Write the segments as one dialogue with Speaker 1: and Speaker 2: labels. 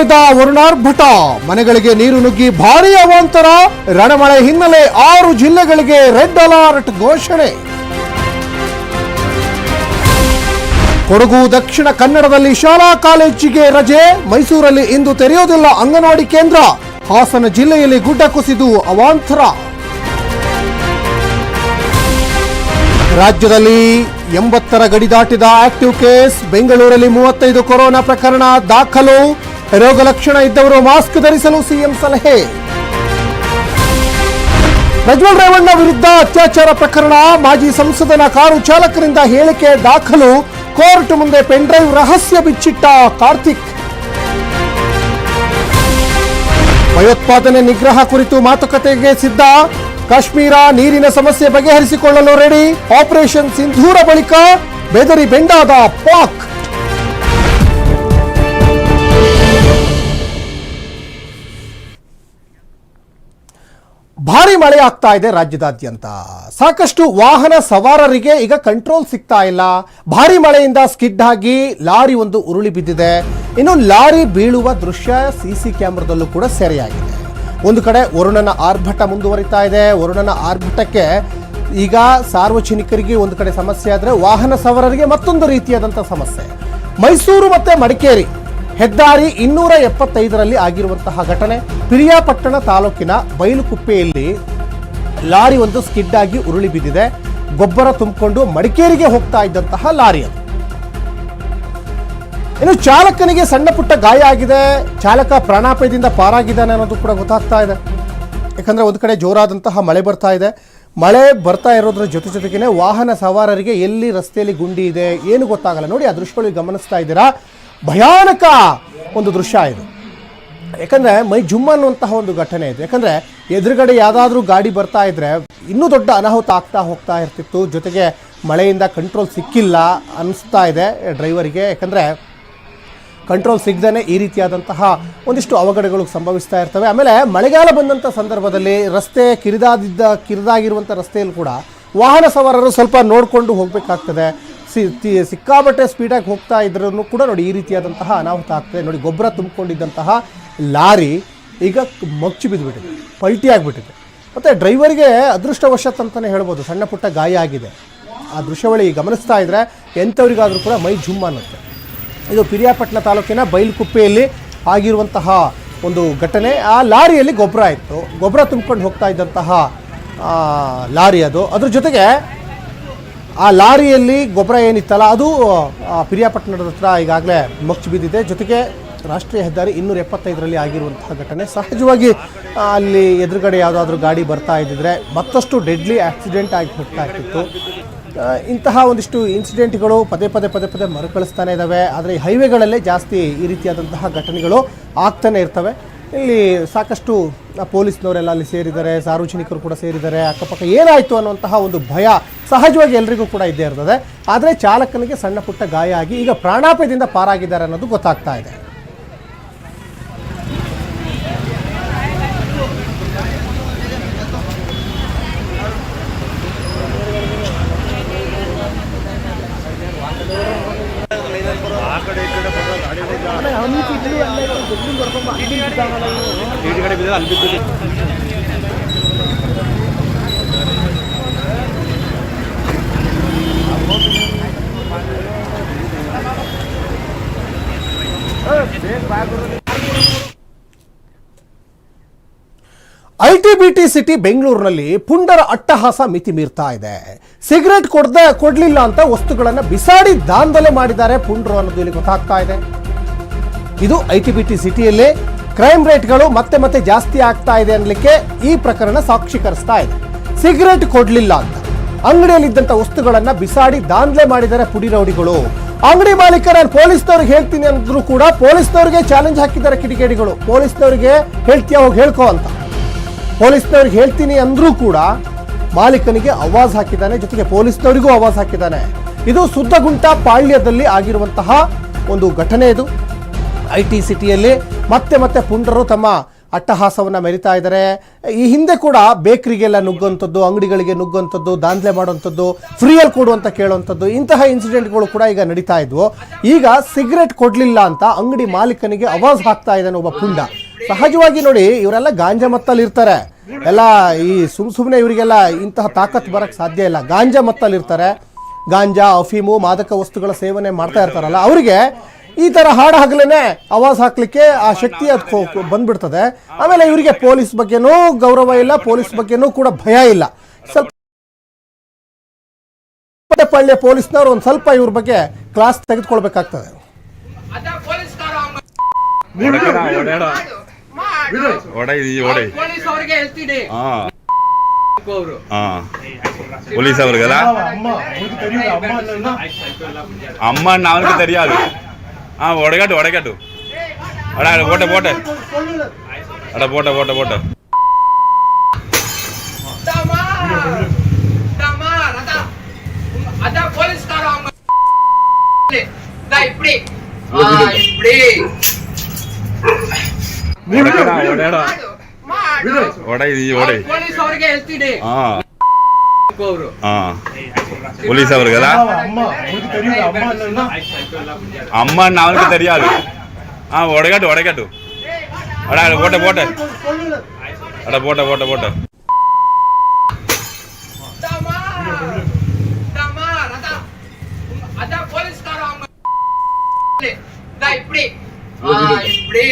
Speaker 1: ಮುಂದುವರಿದ ವರುಣಾರ್ಭಟ. ಮನೆಗಳಿಗೆ ನೀರು ನುಗ್ಗಿ ಭಾರೀ ಅವಾಂತರ. ರಣಮಳೆ ಹಿನ್ನೆಲೆ ಆರು ಜಿಲ್ಲೆಗಳಿಗೆ ರೆಡ್ ಅಲರ್ಟ್ ಘೋಷಣೆ. ಕೊಡಗು, ದಕ್ಷಿಣ ಕನ್ನಡದಲ್ಲಿ ಶಾಲಾ ಕಾಲೇಜಿಗೆ ರಜೆ. ಮೈಸೂರಲ್ಲಿ ಇಂದು ತೆರೆಯೋದಿಲ್ಲ ಅಂಗನವಾಡಿ ಕೇಂದ್ರ. ಹಾಸನ ಜಿಲ್ಲೆಯಲ್ಲಿ ಗುಡ್ಡ ಕುಸಿದು ಅವಾಂತರ. ರಾಜ್ಯದಲ್ಲಿ ಎಂಬತ್ತರ ಗಡಿ ದಾಟಿದ ಆಕ್ಟಿವ್ ಕೇಸ್. ಬೆಂಗಳೂರಲ್ಲಿ ಮೂವತ್ತೈದು ಕೊರೋನಾ ಪ್ರಕರಣ ದಾಖಲು. ರೋಗ ಲಕ್ಷಣ ಇದ್ದವರು ಮಾಸ್ಕ್ ಧರಿಸಲು ಸಿಎಂ ಸಲಹೆ. ಪ್ರಜ್ವಲ್ ರೇವಣ್ಣ ವಿರುದ್ಧ ಅತ್ಯಾಚಾರ ಪ್ರಕರಣ, ಮಾಜಿ ಸಂಸದನ ಕಾರು ಚಾಲಕರಿಂದ ಹೇಳಿಕೆ ದಾಖಲು, ಕೋರ್ಟ್ ಮುಂದೆ ಪೆನ್ಡ್ರೈವ್ ರಹಸ್ಯ ಬಿಚ್ಚಿಟ್ಟ ಕಾರ್ತಿಕ್. ಭಯೋತ್ಪಾದನೆ ನಿಗ್ರಹ ಕುರಿತು ಮಾತುಕತೆಗೆ ಸಿದ್ಧ, ಕಾಶ್ಮೀರ ನೀರಿನ ಸಮಸ್ಯೆ ಬಗೆಹರಿಸಿಕೊಳ್ಳಲು ರೆಡಿ, ಆಪರೇಷನ್ ಸಿಂಧೂರ ಬಳಿಕ ಬೆದರಿ ಬೆಂಡಾದ ಪಾಕ್. ಭಾರಿ ಮಳೆ ಆಗ್ತಾ ಇದೆ ರಾಜ್ಯದಾದ್ಯಂತ. ಸಾಕಷ್ಟು ವಾಹನ ಸವಾರರಿಗೆ ಈಗ ಕಂಟ್ರೋಲ್ ಸಿಗ್ತಾ ಇಲ್ಲ. ಭಾರಿ ಮಳೆಯಿಂದ ಸ್ಕಿಡ್ ಆಗಿ ಲಾರಿ ಒಂದು ಉರುಳಿ ಬಿದ್ದಿದೆ. ಇನ್ನು ಲಾರಿ ಬೀಳುವ ದೃಶ್ಯ ಸಿ ಸಿ ಕ್ಯಾಮ್ರಾದಲ್ಲೂ ಕೂಡ ಸೆರೆಯಾಗಿದೆ. ಒಂದು ಕಡೆ ವರುಣನ ಆರ್ಭಟ ಮುಂದುವರಿತಾ ಇದೆ. ವರುಣನ ಆರ್ಭಟಕ್ಕೆ ಈಗ ಸಾರ್ವಜನಿಕರಿಗೆ ಒಂದು ಕಡೆ ಸಮಸ್ಯೆ ಆದರೆ ವಾಹನ ಸವಾರರಿಗೆ ಮತ್ತೊಂದು ರೀತಿಯಾದಂಥ ಸಮಸ್ಯೆ. ಮೈಸೂರು ಮತ್ತೆ ಮಡಿಕೇರಿ. ಹೆದ್ದಾರಿ ಇನ್ನೂರ ಎಪ್ಪತ್ತೈದರಲ್ಲಿ ಆಗಿರುವಂತಹ ಘಟನೆ. ಪಿರಿಯಾಪಟ್ಟಣ ತಾಲೂಕಿನ ಬೈಲುಕುಪ್ಪೆಯಲ್ಲಿ ಲಾರಿ ಒಂದು ಸ್ಕಿಡ್ ಆಗಿ ಉರುಳಿ ಬಿದ್ದಿದೆ. ಗೊಬ್ಬರ ತುಂಬಿಕೊಂಡು ಮಡಿಕೇರಿಗೆ ಹೋಗ್ತಾ ಇದ್ದಂತಹ ಲಾರಿ ಅದು. ಇನ್ನು ಚಾಲಕನಿಗೆ ಸಣ್ಣ ಪುಟ್ಟ ಗಾಯ ಆಗಿದೆ. ಚಾಲಕ ಪ್ರಾಣಾಪಾಯದಿಂದ ಪಾರಾಗಿದ್ದಾನೆ ಅನ್ನೋದು ಕೂಡ ಗೊತ್ತಾಗ್ತಾ ಇದೆ. ಯಾಕಂದ್ರೆ ಒಂದು ಕಡೆ ಜೋರಾದಂತಹ ಮಳೆ ಬರ್ತಾ ಇದೆ. ಮಳೆ ಬರ್ತಾ ಇರೋದ್ರ ಜೊತೆ ಜೊತೆಗೇನೆ ವಾಹನ ಸವಾರರಿಗೆ ಎಲ್ಲಿ ರಸ್ತೆಯಲ್ಲಿ ಗುಂಡಿ ಇದೆ, ಏನು ಗೊತ್ತಾಗಲ್ಲ. ನೋಡಿ, ಆ ದೃಶ್ಯಗಳಿಗೆ ಗಮನಿಸ್ತಾ ಇದ್ದೀರಾ. ಭಯಾನಕ ಒಂದು ದೃಶ್ಯ ಇದು. ಯಾಕಂದ್ರೆ ಮೈ ಜುಮ್ ಅನ್ನುವಂತಹ ಒಂದು ಘಟನೆ ಇದೆ. ಯಾಕಂದ್ರೆ ಎದುರುಗಡೆ ಯಾವುದಾದ್ರೂ ಗಾಡಿ ಬರ್ತಾ ಇದ್ರೆ ಇನ್ನೂ ದೊಡ್ಡ ಅನಾಹುತ ಆಗ್ತಾ ಹೋಗ್ತಾ ಇರ್ತಿತ್ತು. ಜೊತೆಗೆ ಮಳೆಯಿಂದ ಕಂಟ್ರೋಲ್ ಸಿಕ್ಕಿಲ್ಲ ಅನಿಸ್ತಾ ಇದೆ ಡ್ರೈವರಿಗೆ ಯಾಕಂದ್ರೆ ಕಂಟ್ರೋಲ್ ಸಿಗದೇ ಈ ರೀತಿಯಾದಂತಹ ಒಂದಿಷ್ಟು ಅವಘಡಗಳು ಸಂಭವಿಸ್ತಾ ಇರ್ತವೆ. ಆಮೇಲೆ ಮಳೆಗಾಲ ಬಂದಂಥ ಸಂದರ್ಭದಲ್ಲಿ ರಸ್ತೆ ಕಿರಿದಾದಿದ್ದ ಕಿರಿದಾಗಿರುವಂಥ ರಸ್ತೆಯಲ್ಲಿ ಕೂಡ ವಾಹನ ಸವಾರರು ಸ್ವಲ್ಪ ನೋಡಿಕೊಂಡು ಹೋಗಬೇಕಾಗ್ತದೆ. ಸಿ ಸಿಕ್ಕಾಬಟ್ಟೆ ಸ್ಪೀಡಾಗಿ ಹೋಗ್ತಾ ಇದ್ರೂ ಕೂಡ ನೋಡಿ ಈ ರೀತಿಯಾದಂತಹ ಅನಾಹುತ ಆಗ್ತದೆ. ನೋಡಿ ಗೊಬ್ಬರ ತುಂಬಿಕೊಂಡಿದ್ದಂತಹ ಲಾರಿ ಈಗ ಮಗ್ಚು ಬಿದ್ದುಬಿಟ್ಟಿದೆ ಪಲ್ಟಿ ಆಗಿಬಿಟ್ಟಿದೆ. ಮತ್ತು ಡ್ರೈವರ್ಗೆ ಅದೃಷ್ಟವಶತ್ ಅಂತಲೇ ಹೇಳ್ಬೋದು, ಸಣ್ಣ ಪುಟ್ಟ ಗಾಯ ಆಗಿದೆ. ಆ ದೃಶ್ಯವಳಿ ಗಮನಿಸ್ತಾ ಇದ್ದರೆ ಎಂಥವ್ರಿಗಾದರೂ ಕೂಡ ಮೈ ಜುಮ್ ಅನ್ನುತ್ತೆ. ಇದು ಪಿರಿಯಾಪಟ್ಟಣ ತಾಲೂಕಿನ ಬೈಲ್ಕುಪ್ಪೆಯಲ್ಲಿ ಆಗಿರುವಂತಹ ಒಂದು ಘಟನೆ. ಆ ಲಾರಿಯಲ್ಲಿ ಗೊಬ್ಬರ ಇತ್ತು ಗೊಬ್ಬರ ತುಂಬಿಕೊಂಡು ಹೋಗ್ತಾ ಇದ್ದಂತಹ ಲಾರಿ ಅದು. ಅದ್ರ ಜೊತೆಗೆ ಆ ಲಾರಿಯಲ್ಲಿ ಗೊಬ್ಬರ ಏನಿತ್ತಲ್ಲ, ಅದು ಪಿರಿಯಾಪಟ್ಟಣದ ಹತ್ರ ಈಗಾಗಲೇ ಮುಚ್ಚಿ ಬಿದ್ದಿದೆ. ಜೊತೆಗೆ ರಾಷ್ಟ್ರೀಯ ಹೆದ್ದಾರಿ ಇನ್ನೂರ ಎಪ್ಪತ್ತೈದರಲ್ಲಿ ಆಗಿರುವಂತಹ ಘಟನೆ. ಸಹಜವಾಗಿ ಅಲ್ಲಿ ಎದುರುಗಡೆ ಯಾವುದಾದ್ರೂ ಗಾಡಿ ಬರ್ತಾ ಇದ್ದಿದ್ರೆ ಮತ್ತಷ್ಟು ಡೆಡ್ಲಿ ಆಕ್ಸಿಡೆಂಟ್ ಆಗಿ ಹೋಗ್ತಾ ಇರ್ತಿತ್ತು. ಇಂತಹ ಒಂದಿಷ್ಟು ಇನ್ಸಿಡೆಂಟ್ಗಳು ಪದೇ ಪದೇ ಪದೇ ಪದೇ ಮರುಕಳಿಸ್ತಾನೆ ಇದ್ದಾವೆ ಆದರೆ ಈ ಹೈವೇಗಳಲ್ಲೇ ಜಾಸ್ತಿ ಈ ರೀತಿಯಾದಂತಹ ಘಟನೆಗಳು ಆಗ್ತಾನೆ ಇರ್ತವೆ. ಇಲ್ಲಿ ಸಾಕಷ್ಟು ಪೊಲೀಸ್ನವರೆಲ್ಲ ಅಲ್ಲಿ ಸೇರಿದ್ದಾರೆ, ಸಾರ್ವಜನಿಕರು ಕೂಡ ಸೇರಿದ್ದಾರೆ, ಅಕ್ಕಪಕ್ಕ ಏನಾಯಿತು ಅನ್ನುವಂತಹ ಒಂದು ಭಯ ಸಹಜವಾಗಿ ಎಲ್ರಿಗೂ ಕೂಡ ಇದ್ದೇ ಇರ್ತದೆ. ಆದರೆ ಚಾಲಕನಿಗೆ ಸಣ್ಣ ಪುಟ್ಟ ಗಾಯ ಆಗಿ ಈಗ ಪ್ರಾಣಾಪಾಯದಿಂದ ಪಾರಾಗಿದ್ದಾರೆ ಅನ್ನೋದು ಗೊತ್ತಾಗ್ತಾ ಇದೆ. I T B T city ಬೆಂಗಳೂರಿನಲ್ಲಿ ಪುಂಡರ ಅಟ್ಟಹಾಸ ಮಿತಿ ಮೀರ್ತಾ ಇದೆ. ಸಿಗರೆಟ್ ಕೊಡದೆ ಕೊಡ್ಲಿಲ್ಲ ಅಂತ ವಸ್ತುಗಳನ್ನು ಬಿಸಾಡಿ ದಾಂಧಲೆ ಮಾಡಿದ್ದಾರೆ ಪುಂಡರು ಅನ್ನೋದು ಇಲ್ಲಿ ಗೊತ್ತಾಗ್ತಾ ಇದೆ. ಇದು ಐ ಟಿ ಬಿ ಟಿ ಸಿಟಿಯಲ್ಲಿ ಕ್ರೈಮ್ ರೇಟ್ಗಳು ಮತ್ತೆ ಮತ್ತೆ ಜಾಸ್ತಿ ಆಗ್ತಾ ಇದೆ ಅನ್ಲಿಕ್ಕೆ ಈ ಪ್ರಕರಣ ಸಾಕ್ಷೀಕರಿಸ್ತಾ ಇದೆ. ಸಿಗರೇಟ್ ಕೊಡ್ಲಿಲ್ಲ ಅಂತ. ಅಂಗಡಿಯಲ್ಲಿದ್ದಂಥ ವಸ್ತುಗಳನ್ನ ಬಿಸಾಡಿ ದಾಂಧಲೆ ಮಾಡಿದ್ದಾರೆ ಪುಡಿ ರೌಡಿಗಳು. ಅಂಗಡಿ ಮಾಲೀಕ ನಾನು ಪೊಲೀಸ್ನವ್ರಿಗೆ ಹೇಳ್ತೀನಿ ಅಂದ್ರೂ ಕೂಡ ಪೊಲೀಸ್ನವ್ರಿಗೆ ಚಾಲೆಂಜ್ ಹಾಕಿದ್ದಾರೆ ಕಿಡಿಗೇಡಿಗಳು. ಪೊಲೀಸ್ನವ್ರಿಗೆ ಹೇಳ್ತೀಯ ಹೋಗಿ ಹೇಳ್ಕೋ ಅಂತ. ಪೊಲೀಸ್ನವ್ರಿಗೆ ಹೇಳ್ತೀನಿ ಅಂದ್ರೂ ಕೂಡ ಮಾಲೀಕನಿಗೆ ಅವಾಜ್ ಹಾಕಿದ್ದಾನೆ, ಜೊತೆಗೆ ಪೊಲೀಸ್ನವರಿಗೂ ಅವಾಜ್ ಹಾಕಿದ್ದಾನೆ. ಇದು ಸುದ್ದಗುಂಟ ಪಾಳ್ಯದಲ್ಲಿ ಆಗಿರುವಂತಹ ಒಂದು ಘಟನೆ ಇದು. ಐ ಟಿ ಸಿಟಿಯಲ್ಲಿ ಮತ್ತೆ ಮತ್ತೆ ಪುಂಡರು ತಮ್ಮ ಅಟ್ಟಹಾಸವನ್ನು ಮೆರಿತಾ ಇದ್ದಾರೆ. ಈ ಹಿಂದೆ ಕೂಡ ಬೇಕರಿಗೆಲ್ಲ ನುಗ್ಗುವಂಥದ್ದು, ಅಂಗಡಿಗಳಿಗೆ ನುಗ್ಗುವಂಥದ್ದು, ದಾಂಧಲೆ ಮಾಡುವಂಥದ್ದು ಫ್ರೀಯಲ್ಲಿ ಕೊಡು ಅಂತ ಕೇಳುವಂಥದ್ದು ಇಂತಹ ಇನ್ಸಿಡೆಂಟ್ಗಳು ಕೂಡ ಈಗ ನಡೀತಾ ಇದ್ವು. ಈಗ ಸಿಗರೆಟ್ ಕೊಡಲಿಲ್ಲ ಅಂತ ಅಂಗಡಿ ಮಾಲೀಕನಿಗೆ ಅವಾಜ್ ಹಾಕ್ತಾ ಇದ್ದಾನೆ ಒಬ್ಬ ಪುಂಡ. ಸಹಜವಾಗಿ ನೋಡಿ ಇವರೆಲ್ಲ ಗಾಂಜಾ ಮತ್ತಲ್ಲಿ ಇರ್ತಾರೆ. ಎಲ್ಲ ಈ ಸುಮ್ ಸುಮ್ಮನೆ ಇವರಿಗೆಲ್ಲ ಇಂತಹ ತಾಕತ್ ಬರಕ್ಕೆ ಸಾಧ್ಯ ಇಲ್ಲ. ಗಾಂಜಾ ಮತ್ತಲ್ಲಿ ಇರ್ತಾರೆ. ಗಾಂಜಾ, ಅಫೀಮು, ಮಾದಕ ವಸ್ತುಗಳ ಸೇವನೆ ಮಾಡ್ತಾ ಇರ್ತಾರಲ್ಲ, ಅವರಿಗೆ ಈ ಥರ ಹಾಡು ಹಗಲೇನೆ ಆವಾಜ್ ಹಾಕ್ಲಿಕ್ಕೆ ಆ ಶಕ್ತಿ ಅದು ಬಂದ್ಬಿಡ್ತದೆ ಆಮೇಲೆ ಇವರಿಗೆ ಪೊಲೀಸ್ ಬಗ್ಗೆನೂ ಗೌರವ ಇಲ್ಲ ಪೊಲೀಸ್ ಬಗ್ಗೆನೂ ಕೂಡ ಭಯ ಇಲ್ಲ ಸ್ವಲ್ಪ ಪಳ್ಳಿಯ ಪೊಲೀಸ್ನವ್ರು ಒಂದು ಸ್ವಲ್ಪ ಇವ್ರ ಬಗ್ಗೆ ಕ್ಲಾಸ್ ತೆಗೆದುಕೊಳ್ಬೇಕಾಗ್ತದೆ
Speaker 2: ಅದ ಪೊಲೀಸ್ನವರು
Speaker 3: ಹೊಡೆಕಡ ಹೊಡೆಯಡ ಹೊಡೆ ಈ ಹೊಡೆ
Speaker 2: ಪೊಲೀಸ್ ಅವ್ರಿಗೆ ಹೇಳ್ತೀನಿ
Speaker 3: ಹಾ
Speaker 2: ಅವರು
Speaker 3: ಹಾ ಪೊಲೀಸ್ ಅವ್ರಿಗಲ್ಲ அம்மா அவனுக்கு தெரியாது
Speaker 2: ആ ഓടക്കാട്ടു
Speaker 3: ഓടക്കാട്ടു എടാ
Speaker 2: പോട്ടെ
Speaker 3: പോട്ടെ. എടാ പോട്ടെ
Speaker 2: പോട്ടെ പോട്ടെ. ഓടേ
Speaker 3: നീ
Speaker 2: ഓടേ.
Speaker 3: ആ. போலீஸ் அவர்களா? அம்மா அவனுக்கு தெரியாது. ஆ உடைக்காட்டு உடைக்காட்டு. அடா போட்ட போட்ட. அடா போட்ட போட்ட போட்ட.
Speaker 2: இப்படி. இப்படி.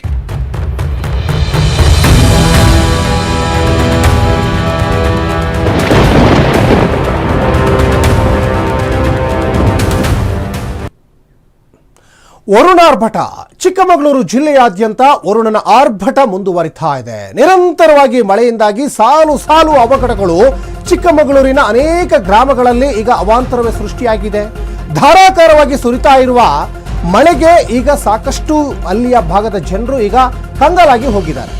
Speaker 1: ವರುಣಾರ್ಭಟ ಚಿಕ್ಕಮಗಳೂರು ಜಿಲ್ಲೆಯಾದ್ಯಂತ ವರುಣನ ಆರ್ಭಟ ಮುಂದುವರಿತಾ ಇದೆ. ನಿರಂತರವಾಗಿ ಮಳೆಯಿಂದಾಗಿ ಸಾಲು ಸಾಲು ಅವಘಡಗಳು ಚಿಕ್ಕಮಗಳೂರಿನ ಅನೇಕ ಗ್ರಾಮಗಳಲ್ಲಿ ಈಗ ಅವಾಂತರವೇ ಸೃಷ್ಟಿಯಾಗಿದೆ. ಧಾರಾಕಾರವಾಗಿ ಸುರಿತಾ ಇರುವ ಮಳೆಗೆ ಈಗ ಸಾಕಷ್ಟು ಅಲ್ಲಿಯ ಭಾಗದ ಜನರು ಈಗ ಕಂಗಾಲಾಗಿ ಹೋಗಿದ್ದಾರೆ.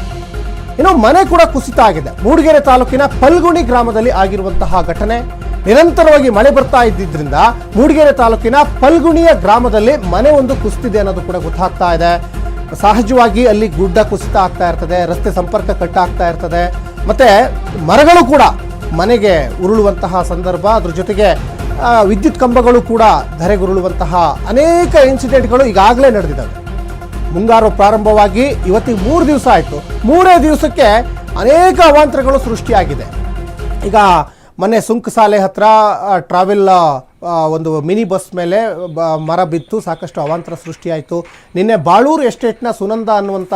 Speaker 1: ಇನ್ನು ಮನೆ ಕೂಡ ಕುಸಿತ ಆಗಿದೆ. ಮೂಡಿಗೆರೆ ತಾಲೂಕಿನ ಪಲ್ಗುಣಿ ಗ್ರಾಮದಲ್ಲಿ ಆಗಿರುವಂತಹ ಘಟನೆ. ನಿರಂತರವಾಗಿ ಮಳೆ ಬರ್ತಾ ಇದ್ದಿದ್ರಿಂದ ಮೂಡಿಗೆರೆ ತಾಲೂಕಿನ ಪಲ್ಗುಣಿಯ ಗ್ರಾಮದಲ್ಲಿ ಮನೆ ಒಂದು ಕುಸಿತಿದೆ ಅನ್ನೋದು ಕೂಡ ಗೊತ್ತಾಗ್ತಾ ಇದೆ. ಸಹಜವಾಗಿ ಅಲ್ಲಿ ಗುಡ್ಡ ಕುಸಿತ ಆಗ್ತಾ ಇರ್ತದೆ, ರಸ್ತೆ ಸಂಪರ್ಕ ಕಟ್ ಆಗ್ತಾ ಇರ್ತದೆ, ಮತ್ತೆ ಮರಗಳು ಕೂಡ ಮನೆಗೆ ಉರುಳುವಂತಹ ಸಂದರ್ಭ. ಅದ್ರ ಜೊತೆಗೆ ವಿದ್ಯುತ್ ಕಂಬಗಳು ಕೂಡ ಧರೆಗುರುಳುವಂತಹ ಅನೇಕ ಇನ್ಸಿಡೆಂಟ್ಗಳು ಈಗಾಗಲೇ ನಡೆದಿದ್ದಾವೆ. ಮುಂಗಾರು ಪ್ರಾರಂಭವಾಗಿ ಇವತ್ತಿಗೆ ಮೂರು ದಿವಸ ಆಯಿತು. ಮೂರೇ ದಿವಸಕ್ಕೆ ಅನೇಕ ಅವಾಂತರಗಳು ಸೃಷ್ಟಿಯಾಗಿದೆ. ಈಗ ಮೊನ್ನೆ ಸುಂಕಸಾಲೆ ಹತ್ರ ಟ್ರಾವೆಲ್ ಒಂದು ಮಿನಿ ಬಸ್ ಮೇಲೆ ಮರ ಬಿತ್ತು, ಸಾಕಷ್ಟು ಅವಾಂತರ ಸೃಷ್ಟಿಯಾಯಿತು. ನಿನ್ನೆ ಬಾಳೂರು ಎಸ್ಟೇಟ್ನ ಸುನಂದ ಅನ್ನುವಂಥ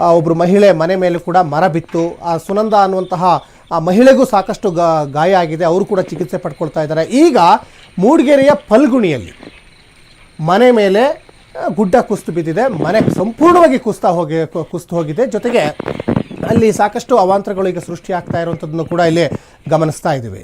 Speaker 1: ಒಬ್ಬರು ಮಹಿಳೆ ಮನೆ ಮೇಲೆ ಕೂಡ ಮರ ಬಿತ್ತು. ಆ, ಸುನಂದ ಅನ್ನುವಂತಹ, ಆ, ಮಹಿಳೆಗೂ ಸಾಕಷ್ಟು ಗಾಯ ಆಗಿದೆ. ಅವರು ಕೂಡ ಚಿಕಿತ್ಸೆ ಪಡ್ಕೊಳ್ತಾ ಇದ್ದಾರೆ. ಈಗ ಮೂಡಿಗೆರೆಯ ಫಲ್ಗುಣಿಯಲ್ಲಿ ಮನೆ ಮೇಲೆ ಗುಡ್ಡ ಕುಸ್ತು ಬಿದ್ದಿದೆ. ಮನೆ ಸಂಪೂರ್ಣವಾಗಿ ಕುಸ್ತಾ ಹೋಗಿ, ಕುಸ್ತು ಹೋಗಿದೆ. ಜೊತೆಗೆ ಅಲ್ಲಿ ಸಾಕಷ್ಟು ಅವಾಂತರಗಳು ಈಗ ಸೃಷ್ಟಿ ಆಗ್ತಾ ಇರುವಂಥದ್ದನ್ನು ಕೂಡ ಇಲ್ಲಿ ಗಮನಿಸ್ತಾ ಇದ್ದೀವಿ.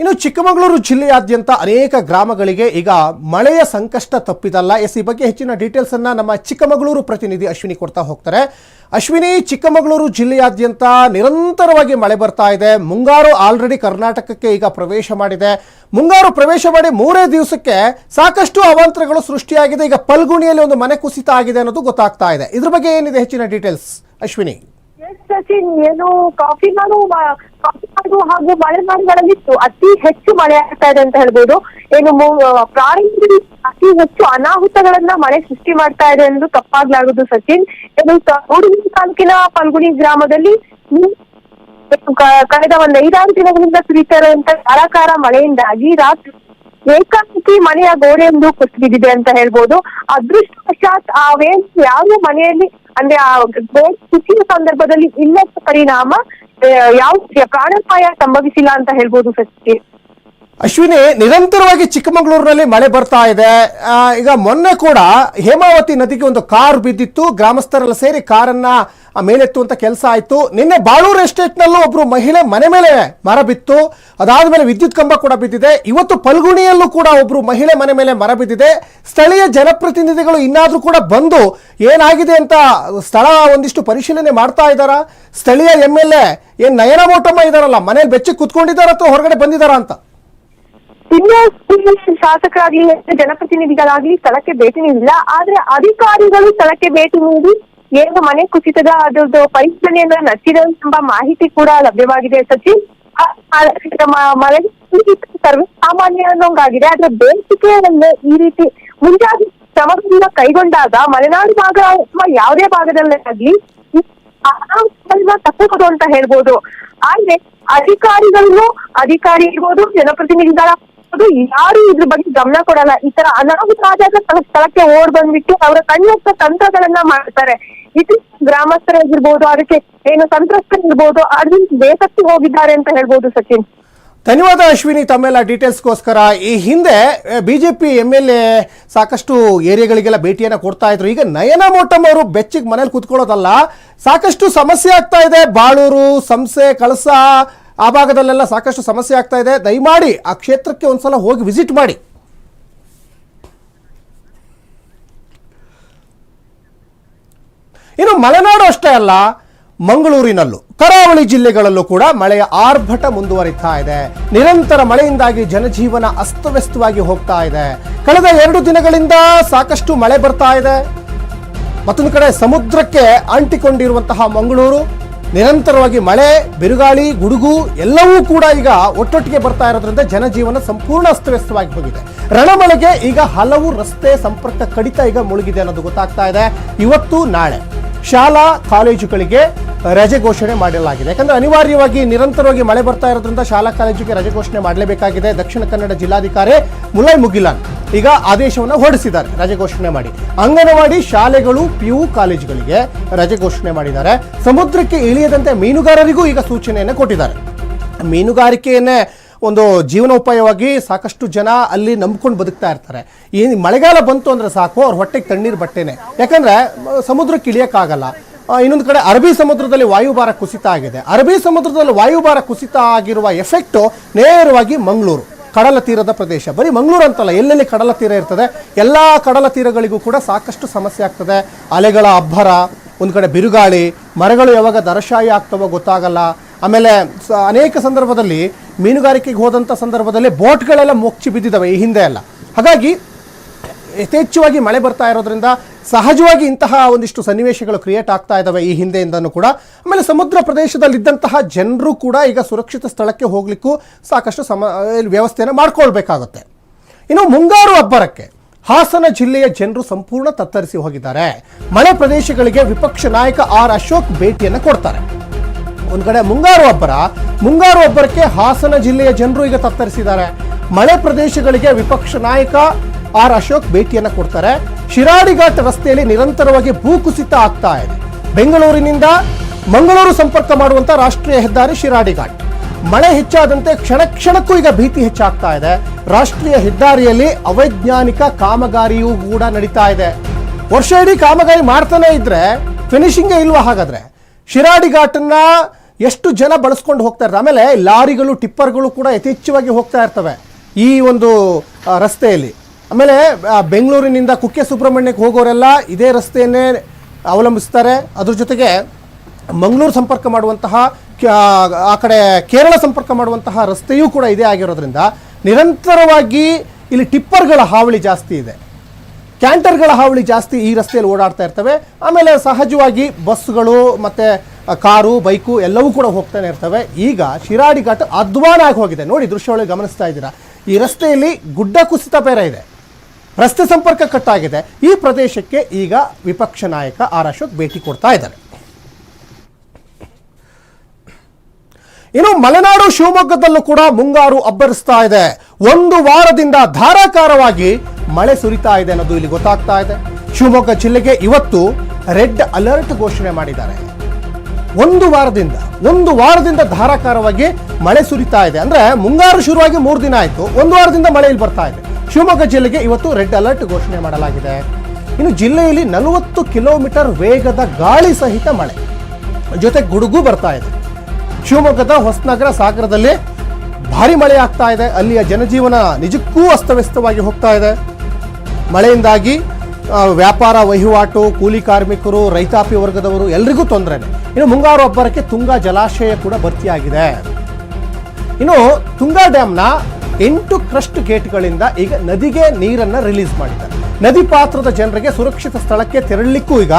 Speaker 1: ಇನ್ನು ಚಿಕ್ಕಮಗಳೂರು ಜಿಲ್ಲೆಯಾದ್ಯಂತ ಅನೇಕ ಗ್ರಾಮಗಳಿಗೆ ಈಗ ಮಳೆಯ ಸಂಕಷ್ಟ ತಪ್ಪಿದಲ್ಲ. ಎಸ್, ಈ ಬಗ್ಗೆ ಹೆಚ್ಚಿನ ಡೀಟೇಲ್ಸ್ ಅನ್ನ ನಮ್ಮ ಚಿಕ್ಕಮಗಳೂರು ಪ್ರತಿನಿಧಿ ಅಶ್ವಿನಿ ಕೊಡ್ತಾ ಹೋಗ್ತಾರೆ. ಅಶ್ವಿನಿ ಚಿಕ್ಕಮಗಳೂರು ಜಿಲ್ಲೆಯಾದ್ಯಂತ ನಿರಂತರವಾಗಿ ಮಳೆ ಬರ್ತಾ ಇದೆ. ಮುಂಗಾರು ಆಲ್ರೆಡಿ ಕರ್ನಾಟಕಕ್ಕೆ ಈಗ ಪ್ರವೇಶ ಮಾಡಿದೆ. ಮುಂಗಾರು ಪ್ರವೇಶ ಮಾಡಿ ಮೂರೇ ದಿವಸಕ್ಕೆ ಸಾಕಷ್ಟು ಅವಾಂತರಗಳು ಸೃಷ್ಟಿಯಾಗಿದೆ. ಈಗ ಪಲ್ಗುಣಿಯಲ್ಲಿ ಒಂದು ಮನೆ ಕುಸಿತ ಆಗಿದೆ ಅನ್ನೋದು ಗೊತ್ತಾಗ್ತಾ ಇದೆ. ಇದ್ರ ಬಗ್ಗೆ ಏನಿದೆ ಹೆಚ್ಚಿನ ಡೀಟೇಲ್ಸ್ ಅಶ್ವಿನಿ.
Speaker 4: ಸಚಿನ್ ಏನು ಕಾಫಿನಾಡು ಕಾಫಿನಾಡು ಹಾಗೂ ಮಳೆ ಸು- ಅತಿ ಹೆಚ್ಚು ಮಳೆ ಆಗ್ತಾ ಇದೆ ಅಂತ ಹೇಳ್ಬೋದು. ಏನು ಪ್ರಾರಂಭದಲ್ಲಿ ಅತಿ ಹೆಚ್ಚು ಅನಾಹುತಗಳನ್ನ ಮಳೆ ಸೃಷ್ಟಿ ಮಾಡ್ತಾ ಇದೆ ಎಂದು ತಪ್ಪಾಗ್ಲಾಗುದು ಸಚಿನ್. ಏನು ಮೂಡಿಗೆರೆ ತಾಲೂಕಿನ ಫಲ್ಗುಣಿ ಗ್ರಾಮದಲ್ಲಿ ಕಳೆದ ಒಂದ್ ಐದಾರು ದಿನಗಳಿಂದ ಸುರಿತಾ ಇರುವಂತ ಧಾರಾಕಾರ ಮಳೆಯಿಂದಾಗಿ ರಾತ್ರಿ ಏಕಾಂತಿ ಮನೆಯ ಗೋಡೆಯೊಂದು ಕುಸಿದಿದೆ ಅಂತ ಹೇಳ್ಬೋದು. ಅದೃಷ್ಟವಶಾತ್ ಆ ವೇಳೆ ಯಾವ ಮನೆಯಲ್ಲಿ ಅಂದ್ರೆ ಆ ಬೋಟ್ ಕುಸಿದ ಸಂದರ್ಭದಲ್ಲಿ ಇನ್ನಷ್ಟು ಪರಿಣಾಮ ಯಾವ ಪ್ರಾಣಪಾಯ ಸಂಭವಿಸಿಲ್ಲ ಅಂತ ಹೇಳ್ಬೋದು ಸಚಿನ್
Speaker 1: ಅಶ್ವಿನಿ, ನಿರಂತರವಾಗಿ ಚಿಕ್ಕಮಗಳೂರಿನಲ್ಲಿ ಮಳೆ ಬರ್ತಾ ಇದೆ. ಈಗ ಮೊನ್ನೆ ಕೂಡ ಹೇಮಾವತಿ ನದಿಗೆ ಒಂದು ಕಾರ್ ಬಿದ್ದಿತ್ತು. ಗ್ರಾಮಸ್ಥರೆಲ್ಲ ಸೇರಿ ಕಾರನ್ನ ಆ, ಮೇಲೆತ್ತುವಂಥ ಕೆಲಸ ಆಯ್ತು. ನಿನ್ನೆ ಬಾಳೂರು ಎಸ್ಟೇಟ್ನಲ್ಲೂ ಒಬ್ರು ಮಹಿಳೆ ಮನೆ ಮೇಲೆ ಮರ ಬಿತ್ತು. ಅದಾದ್ಮೇಲೆ ವಿದ್ಯುತ್ ಕಂಬ ಕೂಡ ಬಿದ್ದಿದೆ. ಇವತ್ತು ಪಲ್ಗುಣಿಯಲ್ಲೂ ಕೂಡ ಒಬ್ರು ಮಹಿಳೆ ಮನೆ ಮೇಲೆ ಮರ ಬಿದ್ದಿದೆ. ಸ್ಥಳೀಯ ಜನಪ್ರತಿನಿಧಿಗಳು ಇನ್ನಾದ್ರೂ ಕೂಡ ಬಂದು ಏನಾಗಿದೆ ಅಂತ ಸ್ಥಳ ಒಂದಿಷ್ಟು ಪರಿಶೀಲನೆ ಮಾಡ್ತಾ ಇದ್ದಾರಾ? ಸ್ಥಳೀಯ ಎಂ ಎಲ್ ಎ ಏನ್ ನಯನ ಮೋಟಮ್ಮ ಇದಾರಲ್ಲ ಮನೇಲಿ ಬೆಚ್ಚಿ ಕುತ್ಕೊಂಡಿದ್ದಾರ ಅಥವಾ ಹೊರಗಡೆ ಬಂದಿದ್ದಾರಾ ಅಂತ?
Speaker 4: ಇನ್ನೂ ಶಾಸಕರಾಗ್ಲಿ ಜನಪ್ರತಿನಿಧಿಗಳಾಗ್ಲಿ ಸ್ಥಳಕ್ಕೆ ಭೇಟಿ ನೀಡಿಲ್ಲ. ಆದ್ರೆ ಅಧಿಕಾರಿಗಳು ಸ್ಥಳಕ್ಕೆ ಭೇಟಿ ನೀಡಿ ಏನು ಮನೆ ಕುಸಿತದ ಅದರದ್ದು ಪರಿಶೀಲನೆಯನ್ನ ನಡೆಸಿರೋ ಎಂಬ ಮಾಹಿತಿ ಕೂಡ ಲಭ್ಯವಾಗಿದೆ ಮ- ಮಳೆ ಸರ್ವೇ ಸಾಮಾನ್ಯ ಅನ್ನೋಂಗಾಗಿದೆ. ಆದ್ರೆ ಬೇಸಿಗೆಯಲ್ಲೇ ಈ ರೀತಿ ಮುಂಜಾಗ್ರತಾ ಕ್ರಮಗಳನ್ನ ಕೈಗೊಂಡಾಗ ಮಲೆನಾಡು ಭಾಗ ಅಥವಾ ಯಾವುದೇ ಭಾಗದಲ್ಲೇ ಆಗ್ಲಿ ತಪ್ಪಬಹುದು ಅಂತ ಹೇಳ್ಬೋದು. ಆದ್ರೆ ಅಧಿಕಾರಿಗಳು ಅಧಿಕಾರಿ ಇರ್ಬೋದು, ಜನಪ್ರತಿನಿಧಿಗಳ ಇರ್ಬೋದು, ಯಾರು ಇದ್ರ ಬಗ್ಗೆ ಗಮನ ಕೊಡಲ್ಲ. ಈ ತರ ಅನಾಹುತ ಆದಾಗ ಸ್ಥಳ- ಸ್ಥಳಕ್ಕೆ ಓಡ್ ಬಂದ್ಬಿಟ್ಟು ಅವರ ಕಣ್ಣೆತ್ತ ತಂತ್ರಗಳನ್ನ ಮಾಡ್ತಾರೆ. ಇದು ಗ್ರಾಮಸ್ಥರಾಗಿರ್ಬೋದು ಅದಕ್ಕೆ ಏನು ಸಂತ್ರಸ್ತರಿರ್ಬೋದು ಅದ್ರಿಂದ ಬೇಸತ್ತು ಹೋಗಿದ್ದಾರೆ ಅಂತ ಹೇಳ್ಬೋದು ಸಚಿನ್.
Speaker 1: ಧನ್ಯವಾದ ಅಶ್ವಿನಿ ತಮ್ಮೆಲ್ಲ ಡೀಟೇಲ್ಸ್ಗೋಸ್ಕರ. ಈ ಹಿಂದೆ ಬಿಜೆಪಿ ಎಂ ಎಲ್ ಎ ಸಾಕಷ್ಟು ಏರಿಯಾಗಳಿಗೆಲ್ಲ ಭೇಟಿಯನ್ನು ಕೊಡ್ತಾ ಇದ್ರು. ಈಗ ನಯನ ಮೋಟಮ್ ಅವರು ಬೆಚ್ಚಿಗೆ ಮನೇಲಿ ಕೂತ್ಕೊಳ್ಳೋದಲ್ಲ ಸಾಕಷ್ಟು ಸಮಸ್ಯೆ ಆಗ್ತಾ ಇದೆ. ಬಾಳೂರು ಸಂಸೆ ಕಳಸ ಆ ಭಾಗದಲ್ಲೆಲ್ಲ ಸಾಕಷ್ಟು ಸಮಸ್ಯೆ ಆಗ್ತಾ ಇದೆ. ದಯಮಾಡಿ ಆ ಕ್ಷೇತ್ರಕ್ಕೆ ಒಂದ್ಸಲ ಹೋಗಿ ವಿಸಿಟ್ ಮಾಡಿ. ಇನ್ನು ಮಲೆನಾಡು ಅಷ್ಟೇ ಅಲ್ಲ, ಮಂಗಳೂರಿನಲ್ಲೂ, ಕರಾವಳಿ ಜಿಲ್ಲೆಗಳಲ್ಲೂ ಕೂಡ ಮಳೆಯ ಆರ್ಭಟ ಮುಂದುವರಿತಾ ಇದೆ. ನಿರಂತರ ಮಳೆಯಿಂದಾಗಿ ಜನಜೀವನ ಅಸ್ತವ್ಯಸ್ತವಾಗಿ ಹೋಗ್ತಾ ಇದೆ. ಕಳೆದ ಎರಡು ದಿನಗಳಿಂದ ಸಾಕಷ್ಟು ಮಳೆ ಬರ್ತಾ ಇದೆ. ಮತ್ತೊಂದು ಕಡೆ ಸಮುದ್ರಕ್ಕೆ ಅಂಟಿಕೊಂಡಿರುವಂತಹ ಮಂಗಳೂರು ನಿರಂತರವಾಗಿ ಮಳೆ, ಬಿರುಗಾಳಿ, ಗುಡುಗು ಎಲ್ಲವೂ ಕೂಡ ಈಗ ಒಟ್ಟೊಟ್ಟಿಗೆ ಬರ್ತಾ ಇರೋದ್ರಿಂದ ಜನಜೀವನ ಸಂಪೂರ್ಣ ಅಸ್ತವ್ಯಸ್ತವಾಗಿ ಹೋಗಿದೆ. ರಣಮಳೆಗೆ ಈಗ ಹಲವು ರಸ್ತೆ ಸಂಪರ್ಕ ಕಡಿತ ಈಗ ಮುಳುಗಿದೆ ಅನ್ನೋದು ಗೊತ್ತಾಗ್ತಾ ಇದೆ. ಇವತ್ತು ನಾಳೆ. ಶಾಲಾ ಕಾಲೇಜುಗಳಿಗೆ ರಜೆ ಘೋಷಣೆ ಮಾಡಲಾಗಿದೆ ಯಾಕಂದ್ರೆ ಅನಿವಾರ್ಯವಾಗಿ ನಿರಂತರವಾಗಿ ಮಳೆ ಬರ್ತಾ ಇರೋದ್ರಿಂದ ಶಾಲಾ ಕಾಲೇಜಿಗೆ ರಜೆ ಘೋಷಣೆ ಮಾಡಲೇಬೇಕಾಗಿದೆ. ದಕ್ಷಿಣ ಕನ್ನಡ ಜಿಲ್ಲಾಧಿಕಾರಿ ಮುಲೈ ಮುಗಿಲಾನ್ ಈಗ ಆದೇಶವನ್ನು ಹೊರಡಿಸಿದ್ದಾರೆ, ರಜೆ ಘೋಷಣೆ ಮಾಡಿ. ಅಂಗನವಾಡಿ ಶಾಲೆಗಳು, ಪಿಯು ಕಾಲೇಜುಗಳಿಗೆ ರಜೆ ಘೋಷಣೆ ಮಾಡಿದ್ದಾರೆ. ಸಮುದ್ರಕ್ಕೆ ಇಳಿಯದಂತೆ ಮೀನುಗಾರರಿಗೂ ಈಗ ಸೂಚನೆಯನ್ನು ಕೊಟ್ಟಿದ್ದಾರೆ. ಮೀನುಗಾರಿಕೆಯನ್ನೇ ಒಂದು ಜೀವನೋಪಾಯವಾಗಿ ಸಾಕಷ್ಟು ಜನ ಅಲ್ಲಿ ನಂಬ್ಕೊಂಡು ಬದುಕ್ತಾ ಇರ್ತಾರೆ. ಏನು ಮಳೆಗಾಲ ಬಂತು ಅಂದ್ರೆ ಸಾಕು, ಅವ್ರ ಹೊಟ್ಟೆಗೆ ತಣ್ಣೀರು ಬಟ್ಟೆನೆ. ಯಾಕಂದ್ರೆ ಸಮುದ್ರ ಸಮುದ್ರಕ್ಕೆ ಇಳಿಯೋಕ್ಕಾಗಲ್ಲ. ಇನ್ನೊಂದು ಕಡೆ ಅರಬ್ಬಿ ಸಮುದ್ರದಲ್ಲಿ ವಾಯುಭಾರ ಕುಸಿತ ಆಗಿದೆ. ಅರಬ್ಬಿ ಸಮುದ್ರದಲ್ಲಿ ವಾಯುಭಾರ ಕುಸಿತ ಆಗಿರುವ ಎಫೆಕ್ಟು ನೇರವಾಗಿ ಮಂಗಳೂರು. ಕಡಲ ತೀರದ ಪ್ರದೇಶ. ಬರೀ ಮಂಗಳೂರು ಅಂತಲ್ಲ, ಎಲ್ಲೆಲ್ಲಿ ಕಡಲ ತೀರ ಇರ್ತದೆ? ಎಲ್ಲ ಕಡಲ ತೀರಗಳಿಗೂ ಕೂಡ ಸಾಕಷ್ಟು ಸಮಸ್ಯೆ ಆಗ್ತದೆ. ಅಲೆಗಳ ಅಬ್ಬರ, ಒಂದು ಕಡೆ ಬಿರುಗಾಳಿ, ಮರಗಳು ಯಾವಾಗ ದರಶಾಯಿ ಆಗ್ತವೋ ಗೊತ್ತಾಗಲ್ಲ. ಆಮೇಲೆ ಅನೇಕ ಸಂದರ್ಭದಲ್ಲಿ ಮೀನುಗಾರಿಕೆಗೆ ಹೋದಂಥ ಸಂದರ್ಭದಲ್ಲಿ ಬೋಟ್ಗಳೆಲ್ಲ ಮುಚ್ಚಿ ಬಿದ್ದಿದ್ದಾವೆ ಈ ಹಿಂದೆ ಎಲ್ಲ. ಹಾಗಾಗಿ ಯಥೇಚ್ಛವಾಗಿ ಮಳೆ ಬರ್ತಾ ಇರೋದ್ರಿಂದ ಸಹಜವಾಗಿ ಇಂತಹ ಒಂದಿಷ್ಟು ಸನ್ನಿವೇಶಗಳು ಕ್ರಿಯೇಟ್ ಆಗ್ತಾ ಇದ್ದಾವೆ ಈ ಹಿಂದೆಯಿಂದನೂ ಕೂಡ. ಆಮೇಲೆ ಸಮುದ್ರ ಪ್ರದೇಶದಲ್ಲಿದ್ದಂತಹ ಜನರು ಕೂಡ ಈಗ ಸುರಕ್ಷಿತ ಸ್ಥಳಕ್ಕೆ ಹೋಗಲಿಕ್ಕೂ ಸಾಕಷ್ಟು ಸಮ ವ್ಯವಸ್ಥೆಯನ್ನು ಮಾಡ್ಕೊಳ್ಬೇಕಾಗುತ್ತೆ. ಇನ್ನು ಮುಂಗಾರು ಅಬ್ಬರಕ್ಕೆ ಹಾಸನ ಜಿಲ್ಲೆಯ ಜನರು ಸಂಪೂರ್ಣ ತತ್ತರಿಸಿ ಹೋಗಿದ್ದಾರೆ. ಮಳೆ ಪ್ರದೇಶಗಳಿಗೆ ವಿಪಕ್ಷ ನಾಯಕ ಆರ್ ಅಶೋಕ್ ಭೇಟಿಯನ್ನು ಕೊಡ್ತಾರೆ. ಒಂದು ಕಡೆ ಮುಂಗಾರು ಒಬ್ಬರ ಮುಂಗಾರು ಒಬ್ಬರಕ್ಕೆ ಹಾಸನ ಜಿಲ್ಲೆಯ ಜನರು ಈಗ ತತ್ತರಿಸಿದ್ದಾರೆ. ಮಳೆ ಪ್ರದೇಶಗಳಿಗೆ ವಿಪಕ್ಷ ನಾಯಕ ಆರ್ ಅಶೋಕ್ ಭೇಟಿಯನ್ನು ಕೊಡ್ತಾರೆ. ಶಿರಾಡಿಘಾಟ್ ರಸ್ತೆಯಲ್ಲಿ ನಿರಂತರವಾಗಿ ಭೂಕುಸಿತ ಆಗ್ತಾ ಇದೆ. ಬೆಂಗಳೂರಿನಿಂದ ಮಂಗಳೂರು ಸಂಪರ್ಕ ಮಾಡುವಂತ ರಾಷ್ಟ್ರೀಯ ಹೆದ್ದಾರಿ ಶಿರಾಡಿಘಾಟ್. ಮಳೆ ಹೆಚ್ಚಾದಂತೆ ಕ್ಷಣ ಕ್ಷಣಕ್ಕೂ ಈಗ ಭೀತಿ ಹೆಚ್ಚಾಗ್ತಾ ಇದೆ. ರಾಷ್ಟ್ರೀಯ ಹೆದ್ದಾರಿಯಲ್ಲಿ ಅವೈಜ್ಞಾನಿಕ ಕಾಮಗಾರಿಯೂ ಕೂಡ ನಡೀತಾ ಇದೆ. ವರ್ಷ ಇಡೀ ಕಾಮಗಾರಿ ಮಾಡ್ತಾನೆ ಇದ್ರೆ ಫಿನಿಶಿಂಗೇ ಇಲ್ವಾ ಹಾಗಾದ್ರೆ? ಶಿರಾಡಿ ಘಾಟನ್ನ ಎಷ್ಟು ಜನ ಬಳಸ್ಕೊಂಡು ಹೋಗ್ತಾ ಇರ್ತಾರೆ. ಆಮೇಲೆ ಲಾರಿಗಳು, ಟಿಪ್ಪರ್ಗಳು ಕೂಡ ಯಥೇಚ್ಛವಾಗಿ ಹೋಗ್ತಾ ಇರ್ತವೆ ಈ ಒಂದು ರಸ್ತೆಯಲ್ಲಿ. ಆಮೇಲೆ ಬೆಂಗಳೂರಿನಿಂದ ಕುಕ್ಕೆ ಸುಬ್ರಹ್ಮಣ್ಯಕ್ಕೆ ಹೋಗೋರೆಲ್ಲ ಇದೇ ರಸ್ತೆಯನ್ನೇ ಅವಲಂಬಿಸ್ತಾರೆ. ಅದ್ರ ಜೊತೆಗೆ ಮಂಗಳೂರು ಸಂಪರ್ಕ ಮಾಡುವಂತಹ ಆ ಕಡೆ ಕೇರಳ ಸಂಪರ್ಕ ಮಾಡುವಂತಹ ರಸ್ತೆಯೂ ಕೂಡ ಇದೇ ಆಗಿರೋದ್ರಿಂದ ನಿರಂತರವಾಗಿ ಇಲ್ಲಿ ಟಿಪ್ಪರ್ಗಳ ಹಾವಳಿ ಜಾಸ್ತಿ ಇದೆ. ಕ್ಯಾಂಟರ್ಗಳ ಹಾವಳಿ ಜಾಸ್ತಿ ಈ ರಸ್ತೆಯಲ್ಲಿ ಓಡಾಡ್ತಾ ಇರ್ತವೆ. ಆಮೇಲೆ ಸಹಜವಾಗಿ ಬಸ್ಗಳು ಮತ್ತು ಕಾರು, ಬೈಕು ಎಲ್ಲವೂ ಕೂಡ ಹೋಗ್ತಾನೆ ಇರ್ತವೆ. ಈಗ ಶಿರಾಡಿ ಘಾಟ್ ಅಧ್ವಾನ ಆಗಿ ಹೋಗಿದೆ. ನೋಡಿ ದೃಶ್ಯಗಳಿಗೆ ಗಮನಿಸ್ತಾ ಇದ್ದೀರಾ. ಈ ರಸ್ತೆಯಲ್ಲಿ ಗುಡ್ಡ ಕುಸಿತ ಬೇರೆ ಇದೆ. ರಸ್ತೆ ಸಂಪರ್ಕ ಕಟ್ಟಾಗಿದೆ. ಈ ಪ್ರದೇಶಕ್ಕೆ ಈಗ ವಿಪಕ್ಷ ನಾಯಕ ಆರ್ ಅಶೋಕ್ ಭೇಟಿ ಕೊಡ್ತಾ ಇದ್ದಾರೆ. ಇನ್ನು ಮಲೆನಾಡು ಶಿವಮೊಗ್ಗದಲ್ಲೂ ಕೂಡ ಮುಂಗಾರು ಅಬ್ಬರಿಸ್ತಾ ಇದೆ. ಒಂದು ವಾರದಿಂದ ಧಾರಾಕಾರವಾಗಿ ಮಳೆ ಸುರಿತಾ ಇದೆ ಅನ್ನೋದು ಇಲ್ಲಿ ಗೊತ್ತಾಗ್ತಾ ಇದೆ. ಶಿವಮೊಗ್ಗ ಜಿಲ್ಲೆಗೆ ಇವತ್ತು ರೆಡ್ ಅಲರ್ಟ್ ಘೋಷಣೆ ಮಾಡಿದ್ದಾರೆ. ಒಂದು ವಾರದಿಂದ ಒಂದು ವಾರದಿಂದ ಧಾರಾಕಾರವಾಗಿ ಮಳೆ ಸುರಿತಾ ಇದೆ. ಅಂದ್ರೆ ಮುಂಗಾರು ಶುರುವಾಗಿ ಮೂರು ದಿನ ಆಯಿತು. ಒಂದು ವಾರದಿಂದ ಮಳೆ ಇಲ್ಲಿ ಬರ್ತಾ ಇದೆ. ಶಿವಮೊಗ್ಗ ಜಿಲ್ಲೆಗೆ ಇವತ್ತು ರೆಡ್ ಅಲರ್ಟ್ ಘೋಷಣೆ ಮಾಡಲಾಗಿದೆ. ಇನ್ನು ಜಿಲ್ಲೆಯಲ್ಲಿ ನಲವತ್ತು ಕಿಲೋಮೀಟರ್ ವೇಗದ ಗಾಳಿ ಸಹಿತ ಮಳೆ. ಜೊತೆ ಗುಡುಗು ಬರ್ತಾ ಇದೆ. ಶಿವಮೊಗ್ಗದ ಹೊಸನಗರ ಸಾಗರದಲ್ಲಿ ಭಾರಿ ಮಳೆ ಆಗ್ತಾ ಇದೆ. ಅಲ್ಲಿಯ ಜನಜೀವನ ನಿಜಕ್ಕೂ ಅಸ್ತವ್ಯಸ್ತವಾಗಿ ಹೋಗ್ತಾ ಇದೆ. ಮಳೆಯಿಂದಾಗಿ ವ್ಯಾಪಾರ, ವಹಿವಾಟು, ಕೂಲಿ ಕಾರ್ಮಿಕರು, ರೈತಾಪಿ ವರ್ಗದವರು ಎಲ್ರಿಗೂ ತೊಂದರೆ ಇನ್ನು ಮುಂಗಾರು ಅಬ್ಬರಕ್ಕೆ ತುಂಗಾ ಜಲಾಶಯ ಕೂಡ ಭರ್ತಿಯಾಗಿದೆ. ಇನ್ನು ತುಂಗಾ ಡ್ಯಾಮ್ನ ಎಂಟು ಕ್ರಸ್ಟ್ ಗೇಟ್ಗಳಿಂದ ಈಗ ನದಿಗೆ ನೀರನ್ನು ರಿಲೀಸ್ ಮಾಡಿದ್ದಾರೆ. ನದಿ ಪಾತ್ರದ ಜನರಿಗೆ ಸುರಕ್ಷಿತ ಸ್ಥಳಕ್ಕೆ ತೆರಳಲಿಕ್ಕೂ ಈಗ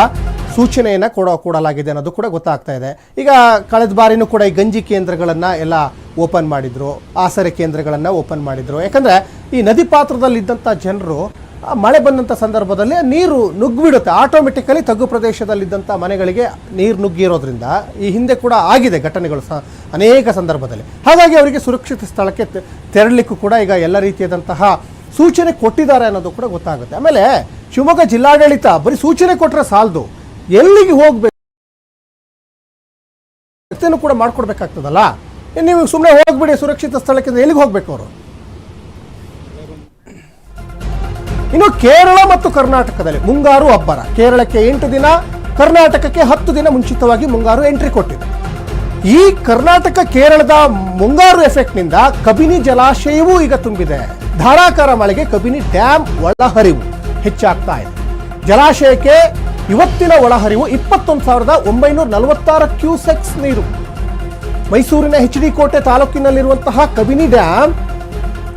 Speaker 1: ಸೂಚನೆಯನ್ನು ಕೊಡ ಕೊಡಲಾಗಿದೆ ಅನ್ನೋದು ಕೂಡ ಗೊತ್ತಾಗ್ತಾ ಇದೆ. ಈಗ ಕಳೆದ ಬಾರಿನೂ ಕೂಡ ಈ ಗಂಜಿ ಕೇಂದ್ರಗಳನ್ನು ಎಲ್ಲ ಓಪನ್ ಮಾಡಿದ್ರು, ಆಸರೆ ಕೇಂದ್ರಗಳನ್ನು ಓಪನ್ ಮಾಡಿದ್ರು. ಯಾಕಂದರೆ ಈ ನದಿ ಪಾತ್ರದಲ್ಲಿದ್ದಂಥ ಜನರು ಮಳೆ ಬಂದಂಥ ಸಂದರ್ಭದಲ್ಲಿ ನೀರು ನುಗ್ಗಿಬಿಡುತ್ತೆ. ಆಟೋಮೆಟಿಕಲಿ ತಗ್ಗು ಪ್ರದೇಶದಲ್ಲಿದ್ದಂಥ ಮನೆಗಳಿಗೆ ನೀರು ನುಗ್ಗಿರೋದ್ರಿಂದ ಈ ಹಿಂದೆ ಕೂಡ ಆಗಿದೆ ಘಟನೆಗಳು ಸಹ ಅನೇಕ ಸಂದರ್ಭದಲ್ಲಿ. ಹಾಗಾಗಿ ಅವರಿಗೆ ಸುರಕ್ಷಿತ ಸ್ಥಳಕ್ಕೆ ತೆರಳಲಿಕ್ಕೂ ಕೂಡ ಈಗ ಎಲ್ಲ ರೀತಿಯಾದಂತಹ ಸೂಚನೆ ಕೊಟ್ಟಿದ್ದಾರೆ ಅನ್ನೋದು ಕೂಡ ಗೊತ್ತಾಗುತ್ತೆ. ಆಮೇಲೆ ಶಿವಮೊಗ್ಗ ಜಿಲ್ಲಾಡಳಿತ ಬರೀ ಸೂಚನೆ ಕೊಟ್ಟರೆ ಸಾಲದು. ಎಲ್ಲಿಗೆ ಹೋಗ್ಬೇಕು? ಕೂಡ ಮಾಡ್ಕೊಡ್ಬೇಕಾಗ್ತದಲ್ಲ? ನೀವು ಸುಮ್ಮನೆ ಹೋಗ್ಬಿಡಿ, ಸುರಕ್ಷಿತ ಸ್ಥಳಕ್ಕೆ ಎಲ್ಲಿಗೆ ಹೋಗ್ಬೇಕು ಅವರು? ಇನ್ನು ಕೇರಳ ಮತ್ತು ಕರ್ನಾಟಕದಲ್ಲಿ ಮುಂಗಾರು ಅಬ್ಬರ. ಕೇರಳಕ್ಕೆ ಎಂಟು ದಿನ, ಕರ್ನಾಟಕಕ್ಕೆ ಹತ್ತು ದಿನ ಮುಂಚಿತವಾಗಿ ಮುಂಗಾರು ಎಂಟ್ರಿ ಕೊಟ್ಟಿದೆ. ಈ ಕರ್ನಾಟಕ, ಕೇರಳದ ಮುಂಗಾರು ಎಫೆಕ್ಟ್ನಿಂದ ಕಬಿನಿ ಜಲಾಶಯವೂ ಈಗ ತುಂಬಿದೆ. ಧಾರಾಕಾರ ಮಳೆಗೆ ಕಬಿನಿ ಡ್ಯಾಂ ಒಳಹರಿವು ಹೆಚ್ಚಾಗ್ತಾ ಇದೆ. ಜಲಾಶಯಕ್ಕೆ ಇವತ್ತಿನ ಒಳಹರಿವು ಇಪ್ಪತ್ತೊಂದು ಸಾವಿರದ ಒಂಬೈನೂರ ನಲವತ್ತಾರು ಕ್ಯೂಸೆಕ್ಸ್ ನೀರು. ಮೈಸೂರಿನ ಎಚ್ ಡಿ ಕೋಟೆ ತಾಲೂಕಿನಲ್ಲಿರುವಂತಹ ಕಬಿನಿ ಡ್ಯಾಮ್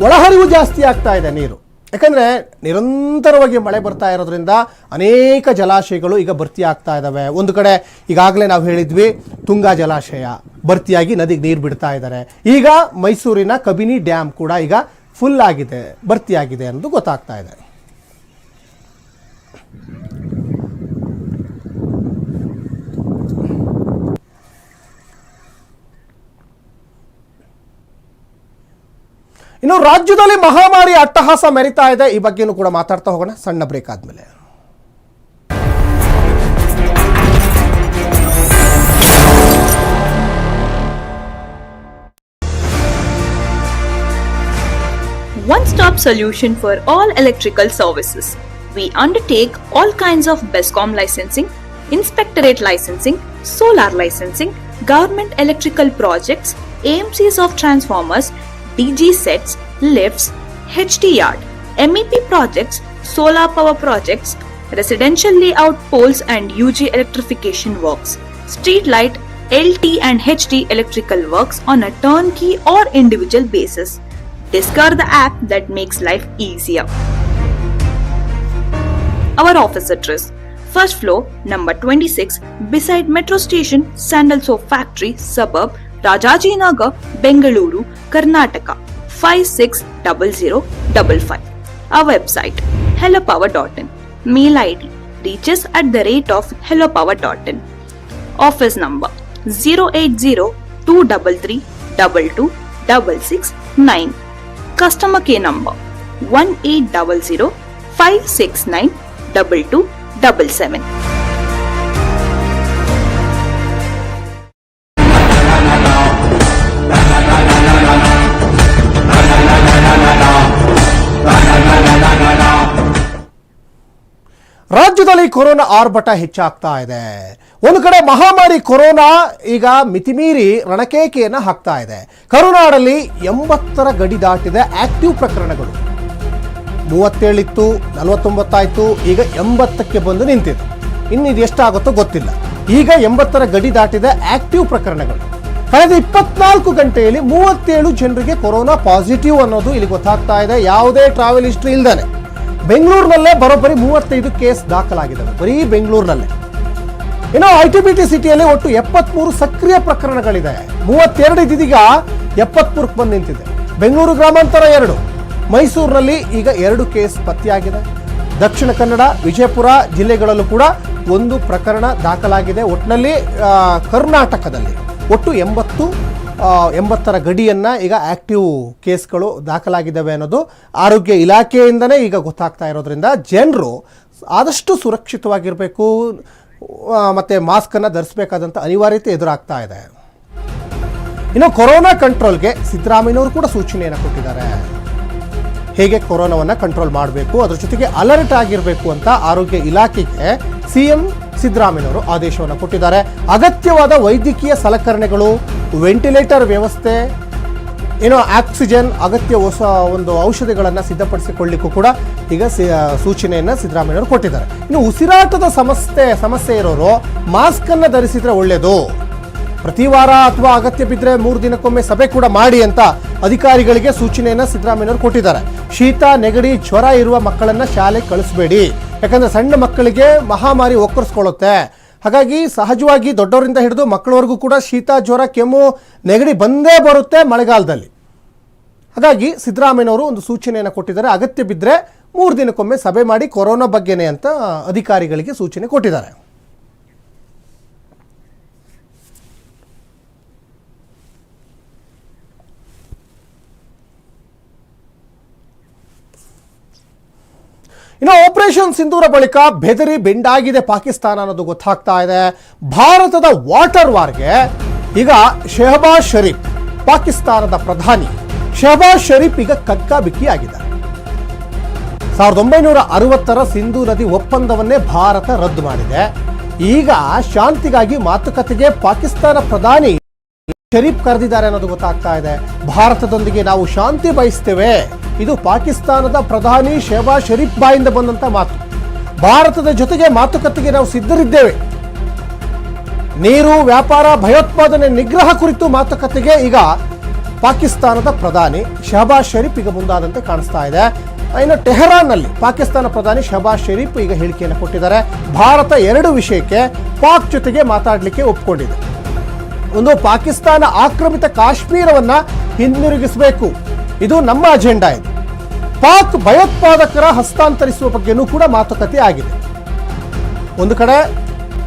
Speaker 1: ಒಳಹರಿವು ಜಾಸ್ತಿ ಆಗ್ತಾ ಇದೆ ನೀರು. ಯಾಕಂದ್ರೆ ನಿರಂತರವಾಗಿ ಮಳೆ ಬರ್ತಾ ಇರೋದ್ರಿಂದ ಅನೇಕ ಜಲಾಶಯಗಳು ಈಗ ಭರ್ತಿ ಆಗ್ತಾ ಇದ್ದಾವೆ ಒಂದು ಕಡೆ ಈಗಾಗಲೇ ನಾವು ಹೇಳಿದ್ವಿ, ತುಂಗಾ ಜಲಾಶಯ ಭರ್ತಿಯಾಗಿ ನದಿಗೆ ನೀರು ಬಿಡ್ತಾ ಇದ್ದಾರೆ ಈಗ ಮೈಸೂರಿನ ಕಬಿನಿ ಡ್ಯಾಮ್ ಕೂಡ ಈಗ ಫುಲ್ ಆಗಿದೆ, ಭರ್ತಿಯಾಗಿದೆ ಅನ್ನೋದು ಗೊತ್ತಾಗ್ತಾ ಇದೆ. ಇನ್ನು ರಾಜ್ಯದಲ್ಲಿ ಮಹಾಮಾರಿ ಅಟ್ಟಹಾಸ ಮೆರಿತಾ ಇದೆ ಈ ಬಗ್ಗೆನೂ ಕೂಡ ಮಾತಾಡ್ತಾ ಹೋಗೋಣ ಸಣ್ಣ ಬ್ರೇಕ್ ಆದ್ಮೇಲೆ
Speaker 5: one stop solution for all electrical services. We undertake all kinds of BESCOM licensing, inspectorate licensing, solar licensing, government electrical projects, AMCs of transformers, DG sets, lifts, HT yard, MEP projects, solar power projects, residential layout poles and UG electrification works, street light, LT and HT electrical works on a turnkey or individual basis. Discover the app that makes life easier. Our office address First floor, number 26, beside Metro Station, Sandal Soap Factory, suburb, Rajaji Nagar Bengaluru Karnataka five six double zero double five uh website hello power dot in mail I D reaches at the rate of hello power dot in office number zero eight zero two double three double two double six nine customer के number one eight double zero five six nine double two double seven
Speaker 1: ರಾಜ್ಯದಲ್ಲಿ corona ಆರ್ಭಟ ಹೆಚ್ಚಾಗ್ತಾ ಇದೆ. ಒಂದು ಕಡೆ ಮಹಾಮಾರಿ corona ಈಗ ಮಿತಿಮೀರಿ ರಣಕೇಕೆಯನ್ನ ಹಾಕ್ತಾ ಇದೆ. ಕರುನಾಡಲ್ಲಿ ಎಂಬತ್ತರ ಗಡಿ ದಾಟಿದೆ ಆಕ್ಟಿವ್ ಪ್ರಕರಣಗಳು. ಮೂವತ್ತೇಳಿತ್ತು, ನಲವತ್ತೊಂಬತ್ತಾಯ್ತು, ಈಗ ಎಂಬತ್ತಕ್ಕೆ ಬಂದು ನಿಂತಿದೆ. ಇನ್ನು ಇದು ಎಷ್ಟಾಗುತ್ತೋ ಗೊತ್ತಿಲ್ಲ. ಈಗ ಎಂಬತ್ತರ ಗಡಿ ದಾಟಿದೆ ಆಕ್ಟಿವ್ ಪ್ರಕರಣಗಳು. ಕಳೆದ ಇಪ್ಪತ್ನಾಲ್ಕು ಗಂಟೆಯಲ್ಲಿ ಮೂವತ್ತೇಳು ಜನರಿಗೆ ಕೊರೋನಾ ಪಾಸಿಟಿವ್ ಅನ್ನೋದು ಇಲ್ಲಿ ಗೊತ್ತಾಗ್ತಾ ಇದೆ. ಯಾವುದೇ ಟ್ರಾವೆಲ್ ಹಿಸ್ಟ್ರಿ ಇಲ್ದಾನೆ. ಬೆಂಗಳೂರಿನಲ್ಲೇ ಬರೋಬ್ಬರಿ ಮೂವತ್ತೈದು ಕೇಸ್ ದಾಖಲಾಗಿದ್ದಾವೆ. ಬರೀ ಬೆಂಗಳೂರಿನಲ್ಲೇ. ಇನ್ನು ಐ ಟಿ ಬಿ ಟಿ ಸಿಟಿಯಲ್ಲಿ ಒಟ್ಟು ಎಪ್ಪತ್ಮೂರು ಸಕ್ರಿಯ ಪ್ರಕರಣಗಳಿದೆ. ಮೂವತ್ತೆರಡು ಇದೀಗ ಎಪ್ಪತ್ಮೂರಕ್ಕೆ ಬಂದು ನಿಂತಿದೆ. ಬೆಂಗಳೂರು ಗ್ರಾಮಾಂತರ ಎರಡು, ಮೈಸೂರಿನಲ್ಲಿ ಈಗ ಎರಡು ಕೇಸ್ ಪತ್ತೆಯಾಗಿದೆ. ದಕ್ಷಿಣ ಕನ್ನಡ, ವಿಜಯಪುರ ಜಿಲ್ಲೆಗಳಲ್ಲೂ ಕೂಡ ಒಂದು ಪ್ರಕರಣ ದಾಖಲಾಗಿದೆ ಒಟ್ಟಿನಲ್ಲಿ ಕರ್ನಾಟಕದಲ್ಲಿ. ಒಟ್ಟು ಎಂಬತ್ತು ಎಂಬತ್ತರ ಗಡಿಯನ್ನು ಈಗ ಆಕ್ಟಿವ್ ಕೇಸ್ಗಳು ದಾಖಲಾಗಿದ್ದಾವೆ ಅನ್ನೋದು ಆರೋಗ್ಯ ಇಲಾಖೆಯಿಂದನೇ ಈಗ ಗೊತ್ತಾಗ್ತಾ ಇರೋದ್ರಿಂದ ಜನರು ಆದಷ್ಟು ಸುರಕ್ಷಿತವಾಗಿರಬೇಕು ಮತ್ತು ಮಾಸ್ಕನ್ನು ಧರಿಸಬೇಕಾದಂಥ ಅನಿವಾರ್ಯತೆ ಎದುರಾಗ್ತಾ ಇದೆ. ಇನ್ನು ಕೊರೋನಾ ಕಂಟ್ರೋಲ್ಗೆ ಸಿದ್ದರಾಮಯ್ಯನವರು ಕೂಡ ಸೂಚನೆಯನ್ನು ಕೊಟ್ಟಿದ್ದಾರೆ. ಹೇಗೆ ಕೊರೋನಾವನ್ನು ಕಂಟ್ರೋಲ್ ಮಾಡಬೇಕು, ಅದರ ಜೊತೆಗೆ ಅಲರ್ಟ್ ಆಗಿರಬೇಕು ಅಂತ ಆರೋಗ್ಯ ಇಲಾಖೆಗೆ ಸಿಎಂ ಸಿದ್ದರಾಮಯ್ಯನವರು ಆದೇಶವನ್ನು ಕೊಟ್ಟಿದ್ದಾರೆ. ಅಗತ್ಯವಾದ ವೈದ್ಯಕೀಯ ಸಲಕರಣೆಗಳು, ವೆಂಟಿಲೇಟರ್ ವ್ಯವಸ್ಥೆ, ಏನೋ ಆಕ್ಸಿಜನ್, ಅಗತ್ಯ ಹೊಸ ಒಂದು ಔಷಧಿಗಳನ್ನು ಸಿದ್ಧಪಡಿಸಿಕೊಳ್ಳಿಕ್ಕೂ ಕೂಡ ಈಗ ಸೂಚನೆಯನ್ನು ಸಿದ್ದರಾಮಯ್ಯವರು ಕೊಟ್ಟಿದ್ದಾರೆ. ಇನ್ನು ಉಸಿರಾಟದ ಸಮಸ್ಯೆ ಸಮಸ್ಯೆ ಇರೋರು ಮಾಸ್ಕನ್ನು ಧರಿಸಿದ್ರೆ ಒಳ್ಳೆಯದು ಪ್ರತಿ ವಾರ ಅಥವಾ ಅಗತ್ಯ ಬಿದ್ದರೆ ಮೂರು ದಿನಕ್ಕೊಮ್ಮೆ ಸಭೆ ಕೂಡ ಮಾಡಿ ಅಂತ ಅಧಿಕಾರಿಗಳಿಗೆ ಸೂಚನೆಯನ್ನು ಸಿದ್ದರಾಮಯ್ಯವರು ಕೊಟ್ಟಿದ್ದಾರೆ. ಶೀತ, ನೆಗಡಿ, ಜ್ವರ ಇರುವ ಮಕ್ಕಳನ್ನು ಶಾಲೆಗೆ ಕಳಿಸಬೇಡಿ. ಯಾಕಂದ್ರೆ ಸಣ್ಣ ಮಕ್ಕಳಿಗೆ ಮಹಾಮಾರಿ ಒಕ್ಕರಿಸ್ಕೊಳ್ಳುತ್ತೆ. ಹಾಗಾಗಿ ಸಹಜವಾಗಿ ದೊಡ್ಡವರಿಂದ ಹಿಡಿದು ಮಕ್ಕಳವರೆಗೂ ಕೂಡ ಶೀತ, ಜ್ವರ, ಕೆಮ್ಮು, ನೆಗಡಿ ಬಂದೇ ಬರುತ್ತೆ ಮಳೆಗಾಲದಲ್ಲಿ. ಹಾಗಾಗಿ ಸಿದ್ದರಾಮಯ್ಯನವರು ಒಂದು ಸೂಚನೆಯನ್ನು ಕೊಟ್ಟಿದ್ದಾರೆ. ಅಗತ್ಯ ಬಿದ್ದರೆ ಮೂರು ದಿನಕ್ಕೊಮ್ಮೆ ಸಭೆ ಮಾಡಿ ಕೊರೋನಾ ಬಗ್ಗೆನೇ ಅಂತ ಅಧಿಕಾರಿಗಳಿಗೆ ಸೂಚನೆ ಕೊಟ್ಟಿದ್ದಾರೆ. ಇನ್ನು ಆಪರೇಷನ್ ಸಿಂಧೂರ ಬಳಿಕ ಬೆದರಿ ಬೆಂಡಾಗಿದೆ ಪಾಕಿಸ್ತಾನ ಅನ್ನೋದು ಗೊತ್ತಾಗ್ತಾ ಇದೆ. ಭಾರತದ ವಾಟರ್ ವಾರ್ಗೆ ಈಗ ಶೆಹಬಾಜ್ ಶರೀಫ್, ಪಾಕಿಸ್ತಾನದ ಪ್ರಧಾನಿ ಶೆಹಬಾಜ್ ಶರೀಫ್ ಈಗ ಕಕ್ಕಾಬಿಕ್ಕಿ ಆಗಿದ್ದಾರೆ ಸಾವಿರದ ಒಂಬೈನೂರ ಅರವತ್ತರ ಸಿಂಧೂ ನದಿ ಒಪ್ಪಂದವನ್ನೇ ಭಾರತ ರದ್ದು ಮಾಡಿದೆ. ಈಗ ಶಾಂತಿಗಾಗಿ ಮಾತುಕತೆಗೆ ಪಾಕಿಸ್ತಾನ ಪ್ರಧಾನಿ ಶರೀಫ್ ಕರೆದಿದ್ದಾರೆ ಅನ್ನೋದು ಗೊತ್ತಾಗ್ತಾ ಇದೆ. ಭಾರತದೊಂದಿಗೆ ನಾವು ಶಾಂತಿ ಬಯಸ್ತೇವೆ. ಇದು ಪಾಕಿಸ್ತಾನದ ಪ್ರಧಾನಿ ಶೇಬಾ ಶರೀಫ್ ಬಾಯಿಂದ ಬಂದಂತ ಮಾತು. ಭಾರತದ ಜೊತೆಗೆ ಮಾತುಕತೆಗೆ ನಾವು ಸಿದ್ಧರಿದ್ದೇವೆ. ನೀರು, ವ್ಯಾಪಾರ, ಭಯೋತ್ಪಾದನೆ ನಿಗ್ರಹ ಕುರಿತು ಮಾತುಕತೆಗೆ ಈಗ ಪಾಕಿಸ್ತಾನದ ಪ್ರಧಾನಿ ಶಹಬಾಜ್ ಶರೀಫ್ ಈಗ ಮುಂದಾದಂತೆ ಕಾಣಿಸ್ತಾ ಇದೆ. ಇನ್ನು ಟೆಹರಾನ್ನಲ್ಲಿ ಪಾಕಿಸ್ತಾನ ಪ್ರಧಾನಿ ಶಹಬಾಜ್ ಶರೀಫ್ ಈಗ ಹೇಳಿಕೆಯನ್ನು ಕೊಟ್ಟಿದ್ದಾರೆ. ಭಾರತ ಎರಡು ವಿಷಯಕ್ಕೆ ಪಾಕ್ ಜೊತೆಗೆ ಮಾತಾಡಲಿಕ್ಕೆ ಒಪ್ಪಿಕೊಂಡಿದೆ ಒಂದು, ಪಾಕಿಸ್ತಾನ ಆಕ್ರಮಿತ ಕಾಶ್ಮೀರವನ್ನ ಹಿಂದಿರುಗಿಸಬೇಕು. ಇದು ನಮ್ಮ ಅಜೆಂಡಾ ಇದೆ. ಪಾಕ್ ಭಯೋತ್ಪಾದಕರ ಹಸ್ತಾಂತರಿಸುವ ಬಗ್ಗೆನೂ ಕೂಡ ಮಾತುಕತೆ ಆಗಿದೆ. ಒಂದು ಕಡೆ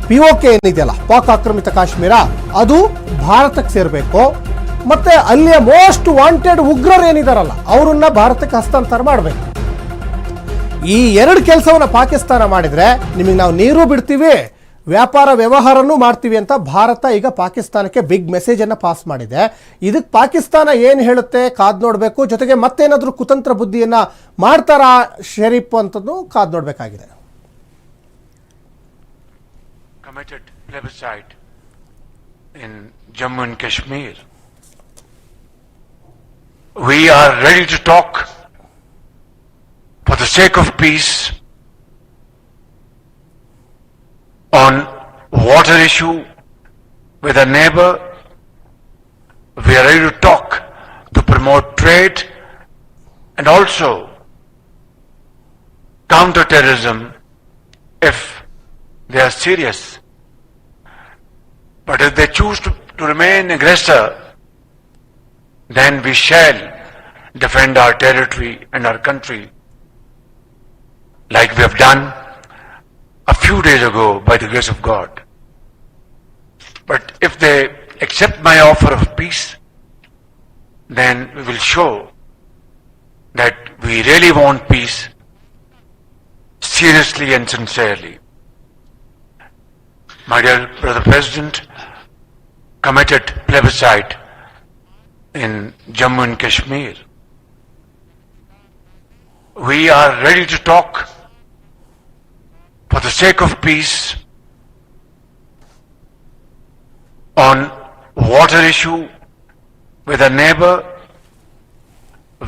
Speaker 1: ಪಿಒಕೆ ಏನಿದೆಯಲ್ಲ, ಪಾಕ್ ಆಕ್ರಮಿತ ಕಾಶ್ಮೀರ, ಅದು ಭಾರತಕ್ಕೆ ಸೇರಬೇಕು? ಮತ್ತೆ ಅಲ್ಲಿಯ ಮೋಸ್ಟ್ ವಾಂಟೆಡ್ ಉಗ್ರರು ಏನಿದಾರಲ್ಲ, ಅವರನ್ನ ಭಾರತಕ್ಕೆ ಹಸ್ತಾಂತರ ಮಾಡಬೇಕು. ಈ ಎರಡು ಕೆಲಸವನ್ನ ಪಾಕಿಸ್ತಾನ ಮಾಡಿದ್ರೆ ನಿಮಗೆ ನಾವು ನೀರು ಬಿಡ್ತೀವಿ ವ್ಯಾಪಾರ ವ್ಯವಹಾರನೂ ಮಾಡ್ತೀವಿ ಅಂತ ಭಾರತ ಈಗ ಪಾಕಿಸ್ತಾನಕ್ಕೆ ಬಿಗ್ ಮೆಸೇಜ್ ಅನ್ನ ಪಾಸ್ ಮಾಡಿದೆ. ಇದಕ್ಕೆ ಪಾಕಿಸ್ತಾನ ಏನು ಹೇಳುತ್ತೆ ಕಾದ್ ನೋಡಬೇಕು, ಜೊತೆಗೆ ಮತ್ತೇನಾದರೂ ಕುತಂತ್ರ ಬುದ್ಧಿಯನ್ನ ಮಾಡ್ತಾರಾ ಶರೀಫ್ ಅಂತದ್ದು ಕಾದ್ ನೋಡಬೇಕಾಗಿದೆ.
Speaker 6: Jammu plebiscite in we are ready We talk ready to talk of the on water issue with a neighbor. We are ready to talk to promote trade and also counter terrorism if they are serious. But if they choose to, to remain aggressor, then we shall defend our territory and our country like we have done few days ago by the grace of God. But if they accept my offer of peace, then we will show that we really want peace seriously and sincerely. My dear brother President, committed plebiscite in Jammu and Kashmir. We are ready to talk for the sake of peace on water issue with a neighbor.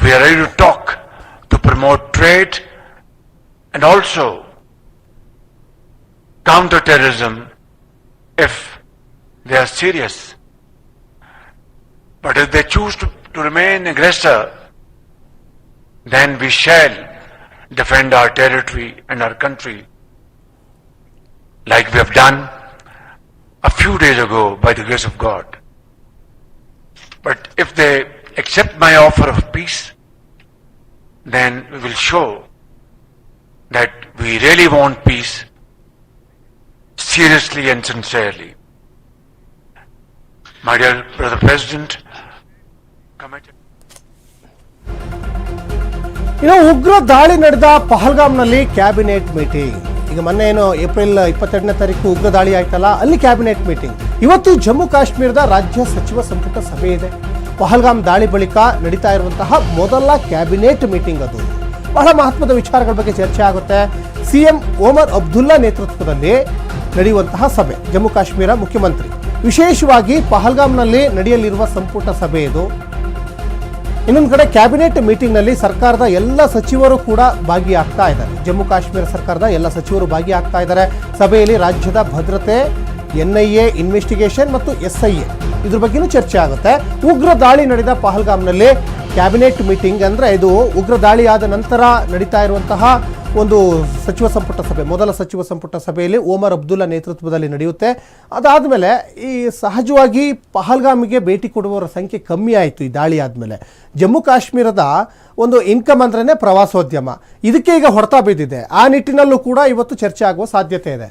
Speaker 6: We are ready to talk to promote trade and also counter terrorism if they are serious. But if they choose to, to remain aggressor, then we shall defend our territory and our country like we have done a few days ago by the grace of God. But if they accept my offer of peace, then we will show that we really want peace seriously and sincerely. My dear brother President, committed.
Speaker 1: ಇನ್ನು ಉಗ್ರ ದಾಳಿ ನಡೆದ ಪಹಲ್ಗಾಮ್ನಲ್ಲಿ cabinet meeting ಈಗ ಮೊನ್ನೆ ಏನು April ಇಪ್ಪತ್ತೆರಡನೇ ತಾರೀಕು ಉಗ್ರ ದಾಳಿ ಆಯ್ತಲ್ಲ, ಅಲ್ಲಿ ಕ್ಯಾಬಿನೆಟ್ ಮೀಟಿಂಗ್. ಇವತ್ತು ಜಮ್ಮು ಕಾಶ್ಮೀರದ ರಾಜ್ಯ ಸಚಿವ ಸಂಪುಟ ಸಭೆ ಇದೆ. ಪಹಲ್ಗಾಮ್ ದಾಳಿ ಬಳಿಕ ನಡೀತಾ ಇರುವಂತಹ ಮೊದಲ ಕ್ಯಾಬಿನೆಟ್ ಮೀಟಿಂಗ್ ಅದು. ಬಹಳ ಮಹತ್ವದ ವಿಚಾರಗಳ ಬಗ್ಗೆ ಚರ್ಚೆ ಆಗುತ್ತೆ. ಸಿಎಂ ಓಮರ್ ಅಬ್ದುಲ್ಲಾ ನೇತೃತ್ವದಲ್ಲಿ ನಡೆಯುವಂತಹ ಸಭೆ, ಜಮ್ಮು ಕಾಶ್ಮೀರ ಮುಖ್ಯಮಂತ್ರಿ. ವಿಶೇಷವಾಗಿ ಪಹಲ್ಗಾಮ್ನಲ್ಲಿ ನಡೆಯಲಿರುವ ಸಂಪುಟ ಸಭೆ ಇದು. ಇನ್ನೊಂದು ಕಡೆ ಕ್ಯಾಬಿನೆಟ್ ಮೀಟಿಂಗ್ನಲ್ಲಿ ಸರ್ಕಾರದ ಎಲ್ಲ ಸಚಿವರು ಕೂಡ ಭಾಗಿಯಾಗ್ತಾ ಇದ್ದಾರೆ. ಜಮ್ಮು ಕಾಶ್ಮೀರ ಸರ್ಕಾರದ ಎಲ್ಲ ಸಚಿವರು ಭಾಗಿಯಾಗ್ತಾ ಇದ್ದಾರೆ. ಸಭೆಯಲ್ಲಿ ರಾಜ್ಯದ ಭದ್ರತೆ, ಎನ್ಐಎ ಇನ್ವೆಸ್ಟಿಗೇಷನ್ ಮತ್ತು ಎಸ್ಐಎ ಇದ್ರ ಬಗ್ಗೆನೂ ಚರ್ಚೆ ಆಗುತ್ತೆ. ಉಗ್ರ ದಾಳಿ ನಡೆದ ಪಹಲ್ಗಾಮ್ನಲ್ಲಿ ಕ್ಯಾಬಿನೆಟ್ ಮೀಟಿಂಗ್ ಅಂದರೆ ಇದು ಉಗ್ರ ದಾಳಿ ಆದ ನಂತರ ನಡೀತಾ ಇರುವಂತಹ ಒಂದು ಸಚಿವ ಸಂಪುಟ ಸಭೆ, ಮೊದಲ ಸಚಿವ ಸಂಪುಟ ಸಭೆಯಲ್ಲಿ ಓಮರ್ ಅಬ್ದುಲ್ಲಾ ನೇತೃತ್ವದಲ್ಲಿ ನಡೆಯುತ್ತೆ. ಅದಾದ ಮೇಲೆ ಈ ಸಹಜವಾಗಿ ಪಹಲ್ಗಾಮಿಗೆ ಭೇಟಿ ಕೊಡುವವರ ಸಂಖ್ಯೆ ಕಮ್ಮಿ ಆಯಿತು ಈ ದಾಳಿ ಆದಮೇಲೆ. ಜಮ್ಮು ಕಾಶ್ಮೀರದ ಒಂದು ಇನ್ಕಮ್ ಅಂದ್ರೇ ಪ್ರವಾಸೋದ್ಯಮ. ಇದಕ್ಕೆ ಈಗ ಹೊಡೆತ ಬಿದ್ದಿದೆ. ಆ ನಿಟ್ಟಿನಲ್ಲೂ ಕೂಡ ಇವತ್ತು ಚರ್ಚೆ ಆಗುವ ಸಾಧ್ಯತೆ ಇದೆ.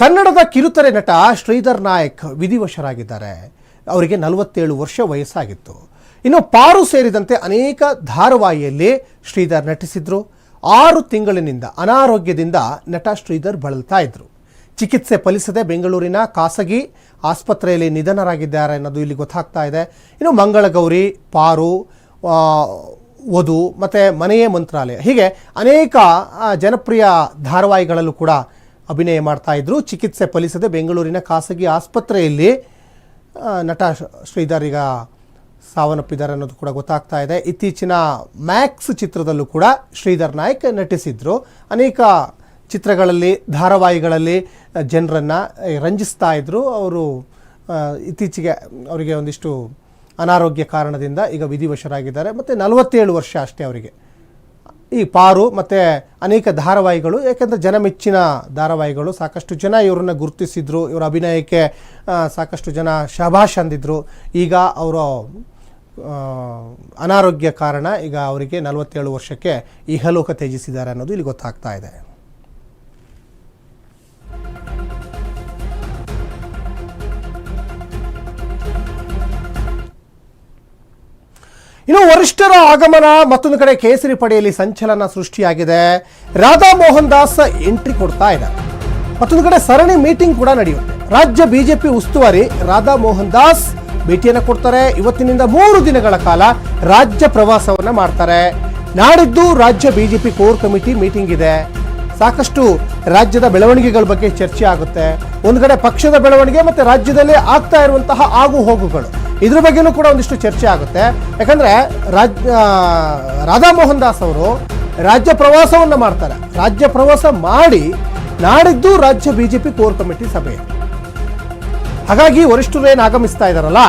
Speaker 1: ಕನ್ನಡದ ಕಿರುತೆರೆ ನಟ ಶ್ರೀಧರ್ ನಾಯಕ್ ವಿಧಿವಶರಾಗಿದ್ದಾರೆ. ಅವರಿಗೆ ನಲವತ್ತೇಳು ವರ್ಷ ವಯಸ್ಸಾಗಿತ್ತು. ಇನ್ನು ಪಾರು ಸೇರಿದಂತೆ ಅನೇಕ ಧಾರಾವಾಹಿಯಲ್ಲಿ ಶ್ರೀಧರ್ ನಟಿಸಿದ್ರು. ಆರು ತಿಂಗಳಿನಿಂದ ಅನಾರೋಗ್ಯದಿಂದ ನಟ ಶ್ರೀಧರ್ ಬಳಲ್ತಾ ಇದ್ರು. ಚಿಕಿತ್ಸೆ ಫಲಿಸದೆ ಬೆಂಗಳೂರಿನ ಖಾಸಗಿ ಆಸ್ಪತ್ರೆಯಲ್ಲಿ ನಿಧನರಾಗಿದ್ದಾರೆ ಅನ್ನೋದು ಇಲ್ಲಿ ಗೊತ್ತಾಗ್ತಾ ಇದೆ. ಇನ್ನು ಮಂಗಳಗೌರಿ, ಪಾರು ವಧು ಮತ್ತು ಮನೆಯೇ ಮಂತ್ರಾಲಯ. ಹೀಗೆ ಅನೇಕ ಜನಪ್ರಿಯ ಧಾರಾವಾಹಿಗಳಲ್ಲೂ ಕೂಡ ಅಭಿನಯ ಮಾಡ್ತಾ ಇದ್ರು. ಚಿಕಿತ್ಸೆ ಫಲಿಸದೆ ಬೆಂಗಳೂರಿನ ಖಾಸಗಿ ಆಸ್ಪತ್ರೆಯಲ್ಲಿ ನಟ ಶ್ರೀಧರ್ ಈಗ ಸಾವನ್ನಪ್ಪಿದ್ದಾರೆ ಅನ್ನೋದು ಕೂಡ ಗೊತ್ತಾಗ್ತಾ ಇದೆ. ಇತ್ತೀಚಿನ ಮ್ಯಾಕ್ಸ್ ಚಿತ್ರದಲ್ಲೂ ಕೂಡ ಶ್ರೀಧರ್ ನಾಯಕ್ ನಟಿಸಿದ್ರು. ಅನೇಕ ಚಿತ್ರಗಳಲ್ಲಿ, ಧಾರಾವಾಹಿಗಳಲ್ಲಿ ಜನರನ್ನು ರಂಜಿಸ್ತಾ ಇದ್ರು. ಅವರು ಇತ್ತೀಚೆಗೆ ಅವರಿಗೆ ಒಂದಿಷ್ಟು ಅನಾರೋಗ್ಯ ಕಾರಣದಿಂದ ಈಗ ವಿಧಿವಶರಾಗಿದ್ದಾರೆ. ಮತ್ತು ನಲವತ್ತೇಳು ವರ್ಷ ಅಷ್ಟೇ ಅವರಿಗೆ. ಈ ಪಾರು ಮತ್ತು ಅನೇಕ ಧಾರಾವಾಹಿಗಳು ಯಾಕೆಂದರೆ ಜನಮೆಚ್ಚಿನ ಧಾರಾವಾಹಿಗಳು. ಸಾಕಷ್ಟು ಜನ ಇವರನ್ನು ಗುರುತಿಸಿದ್ರು. ಇವರ ಅಭಿನಯಕ್ಕೆ ಸಾಕಷ್ಟು ಜನ ಶಭಾಷ್ ಅಂದಿದ್ರು. ಈಗ ಅವರು ಅನಾರೋಗ್ಯ ಕಾರಣ ಈಗ ಅವರಿಗೆ ನಲವತ್ತೇಳು ವರ್ಷಕ್ಕೆ ಇಹಲೋಕ ತ್ಯಜಿಸಿದ್ದಾರೆ ಅನ್ನೋದು ಇಲ್ಲಿ ಗೊತ್ತಾಗ್ತಾ ಇದೆ. ಇನ್ನು ವರಿಷ್ಠರ ಆಗಮನ ಮತ್ತೊಂದು ಕಡೆ ಕೇಸರಿ ಪಡೆಯಲ್ಲಿ ಸಂಚಲನ ಸೃಷ್ಟಿಯಾಗಿದೆ. ರಾಧಾ ಮೋಹನ್ ದಾಸ್ ಎಂಟ್ರಿ ಕೊಡ್ತಾ ಇದ್ದಾರೆ. ಮತ್ತೊಂದು ಕಡೆ ಸರಣಿ ಮೀಟಿಂಗ್ ಕೂಡ ನಡೆಯುತ್ತೆ. ರಾಜ್ಯ ಬಿಜೆಪಿ ಉಸ್ತುವಾರಿ ರಾಧಾ ಮೋಹನ್ ದಾಸ್ ಭೇಟಿಯನ್ನು ಕೊಡ್ತಾರೆ. ಇವತ್ತಿನಿಂದ ಮೂರು ದಿನಗಳ ಕಾಲ ರಾಜ್ಯ ಪ್ರವಾಸವನ್ನ ಮಾಡ್ತಾರೆ. ನಾಡಿದ್ದು ರಾಜ್ಯ ಬಿಜೆಪಿ ಕೋರ್ ಕಮಿಟಿ ಮೀಟಿಂಗ್ ಇದೆ. ಸಾಕಷ್ಟು ರಾಜ್ಯದ ಬೆಳವಣಿಗೆಗಳ ಬಗ್ಗೆ ಚರ್ಚೆ ಆಗುತ್ತೆ. ಒಂದು ಕಡೆ ಪಕ್ಷದ ಬೆಳವಣಿಗೆ ಮತ್ತೆ ರಾಜ್ಯದಲ್ಲಿ ಆಗ್ತಾ ಇರುವಂತಹ ಆಗು ಹೋಗುಗಳು ಇದ್ರ ಬಗ್ಗೆನೂ ಕೂಡ ಒಂದಿಷ್ಟು ಚರ್ಚೆ ಆಗುತ್ತೆ. ಯಾಕಂದ್ರೆ ರಾಜ್ ರಾಧಾಮೋಹನ್ ದಾಸ್ ಅವರು ರಾಜ್ಯ ಪ್ರವಾಸವನ್ನ ಮಾಡ್ತಾರೆ. ರಾಜ್ಯ ಪ್ರವಾಸ ಮಾಡಿ ನಾಡಿದ್ದು ರಾಜ್ಯ ಬಿಜೆಪಿ ಕೋರ್ ಕಮಿಟಿ ಸಭೆ. ಹಾಗಾಗಿ ವರಿಷ್ಠರು ಏನು ಆಗಮಿಸ್ತಾ ಇದ್ದಾರಲ್ಲ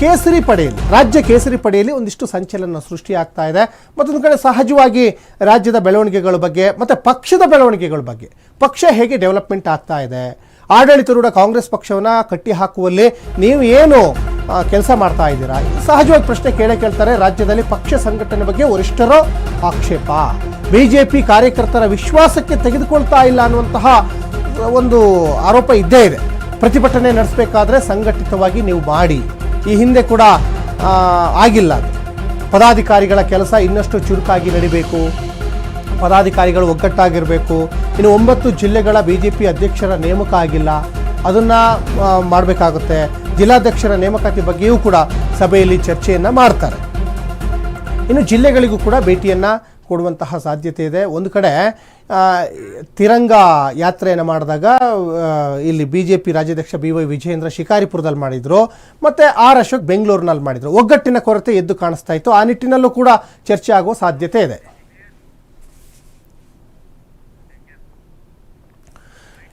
Speaker 1: ಕೇಸರಿ ಪಡೆಯಲ್ಲಿ, ರಾಜ್ಯ ಕೇಸರಿ ಪಡೆಯಲ್ಲಿ ಒಂದಿಷ್ಟು ಸಂಚಲನ ಸೃಷ್ಟಿಯಾಗ್ತಾ ಇದೆ. ಮತ್ತೊಂದು ಕಡೆ ಸಹಜವಾಗಿ ರಾಜ್ಯದ ಬೆಳವಣಿಗೆಗಳ ಬಗ್ಗೆ, ಮತ್ತು ಪಕ್ಷದ ಬೆಳವಣಿಗೆಗಳ ಬಗ್ಗೆ, ಪಕ್ಷ ಹೇಗೆ ಡೆವಲಪ್ಮೆಂಟ್ ಆಗ್ತಾ ಇದೆ ಆಡಳಿತಾರೂಢ ಕಾಂಗ್ರೆಸ್ ಪಕ್ಷವನ್ನು ಕಟ್ಟಿ ಹಾಕುವಲ್ಲಿ ನೀವು ಏನು ಕೆಲಸ ಮಾಡ್ತಾ ಇದ್ದೀರಾ? ಸಹಜವಾಗಿ ಪ್ರಶ್ನೆ ಕೇಳೇ ಕೇಳ್ತಾರೆ. ರಾಜ್ಯದಲ್ಲಿ ಪಕ್ಷ ಸಂಘಟನೆ ಬಗ್ಗೆ ವರಿಷ್ಠರ ಆಕ್ಷೇಪ. ಬಿಜೆಪಿ ಕಾರ್ಯಕರ್ತರ ವಿಶ್ವಾಸಕ್ಕೆ ತೆಗೆದುಕೊಳ್ತಾ ಇಲ್ಲ ಅನ್ನುವಂತಹ ಒಂದು ಆರೋಪ ಇದ್ದೇ ಇದೆ. ಪ್ರತಿಭಟನೆ ನಡೆಸಬೇಕಾದ್ರೆ ಸಂಘಟಿತವಾಗಿ ನೀವು ಮಾಡಿ. ಈ ಹಿಂದೆ ಕೂಡ ಆಗಿಲ್ಲ. ಪದಾಧಿಕಾರಿಗಳ ಕೆಲಸ ಇನ್ನಷ್ಟು ಚುರುಕಾಗಿ ನಡಿಬೇಕು. ಪದಾಧಿಕಾರಿಗಳು ಒಗ್ಗಟ್ಟಾಗಿರಬೇಕು. ಇನ್ನು ಒಂಬತ್ತು ಜಿಲ್ಲೆಗಳ ಬಿ ಜೆ ಪಿ ಅಧ್ಯಕ್ಷರ ನೇಮಕ ಆಗಿಲ್ಲ. ಅದನ್ನು ಮಾಡಬೇಕಾಗುತ್ತೆ. ಜಿಲ್ಲಾಧ್ಯಕ್ಷರ ನೇಮಕಾತಿ ಬಗ್ಗೆಯೂ ಕೂಡ ಸಭೆಯಲ್ಲಿ ಚರ್ಚೆಯನ್ನು ಮಾಡ್ತಾರೆ. ಇನ್ನು ಜಿಲ್ಲೆಗಳಿಗೂ ಕೂಡ ಭೇಟಿಯನ್ನು ಕೊಡುವಂತಹ ಸಾಧ್ಯತೆ ಇದೆ. ಒಂದು ಕಡೆ ತಿರಂಗ ಯಾತ್ರೆಯನ್ನು ಮಾಡಿದಾಗ ಇಲ್ಲಿ ಬಿ ಜೆ ಪಿ ರಾಜ್ಯಾಧ್ಯಕ್ಷ ಬಿ ವೈ ವಿಜಯೇಂದ್ರ ಶಿಕಾರಿಪುರದಲ್ಲಿ ಮಾಡಿದರು. ಮತ್ತು ಆರ್ ಅಶೋಕ್ ಬೆಂಗಳೂರಿನಲ್ಲಿ ಮಾಡಿದರು. ಒಗ್ಗಟ್ಟಿನ ಕೊರತೆ ಎದ್ದು ಕಾಣಿಸ್ತಾ ಇತ್ತು. ಆ ನಿಟ್ಟಿನಲ್ಲೂ ಕೂಡ ಚರ್ಚೆ ಆಗುವ ಸಾಧ್ಯತೆ ಇದೆ.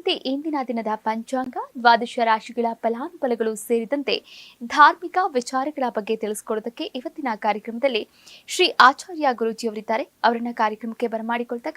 Speaker 7: ಎಂದಿನಂತೆ ಇಂದಿನ ದಿನದ ಪಂಚಾಂಗ, ದ್ವಾದಶ ರಾಶಿಗಳ ಫಲಾನುಫಲಗಳು ಸೇರಿದಂತೆ ಧಾರ್ಮಿಕ ವಿಚಾರಗಳ ಬಗ್ಗೆ ತಿಳಿಸಿಕೊಡೋದಕ್ಕೆ ಇವತ್ತಿನ ಕಾರ್ಯಕ್ರಮದಲ್ಲಿ ಶ್ರೀ ಆಚಾರ್ಯ ಗುರೂಜಿಯವರಿದ್ದಾರೆ. ಅವರನ್ನ ಕಾರ್ಯಕ್ರಮಕ್ಕೆ ಬರಮಾಡಿಕೊಳ್ತಾ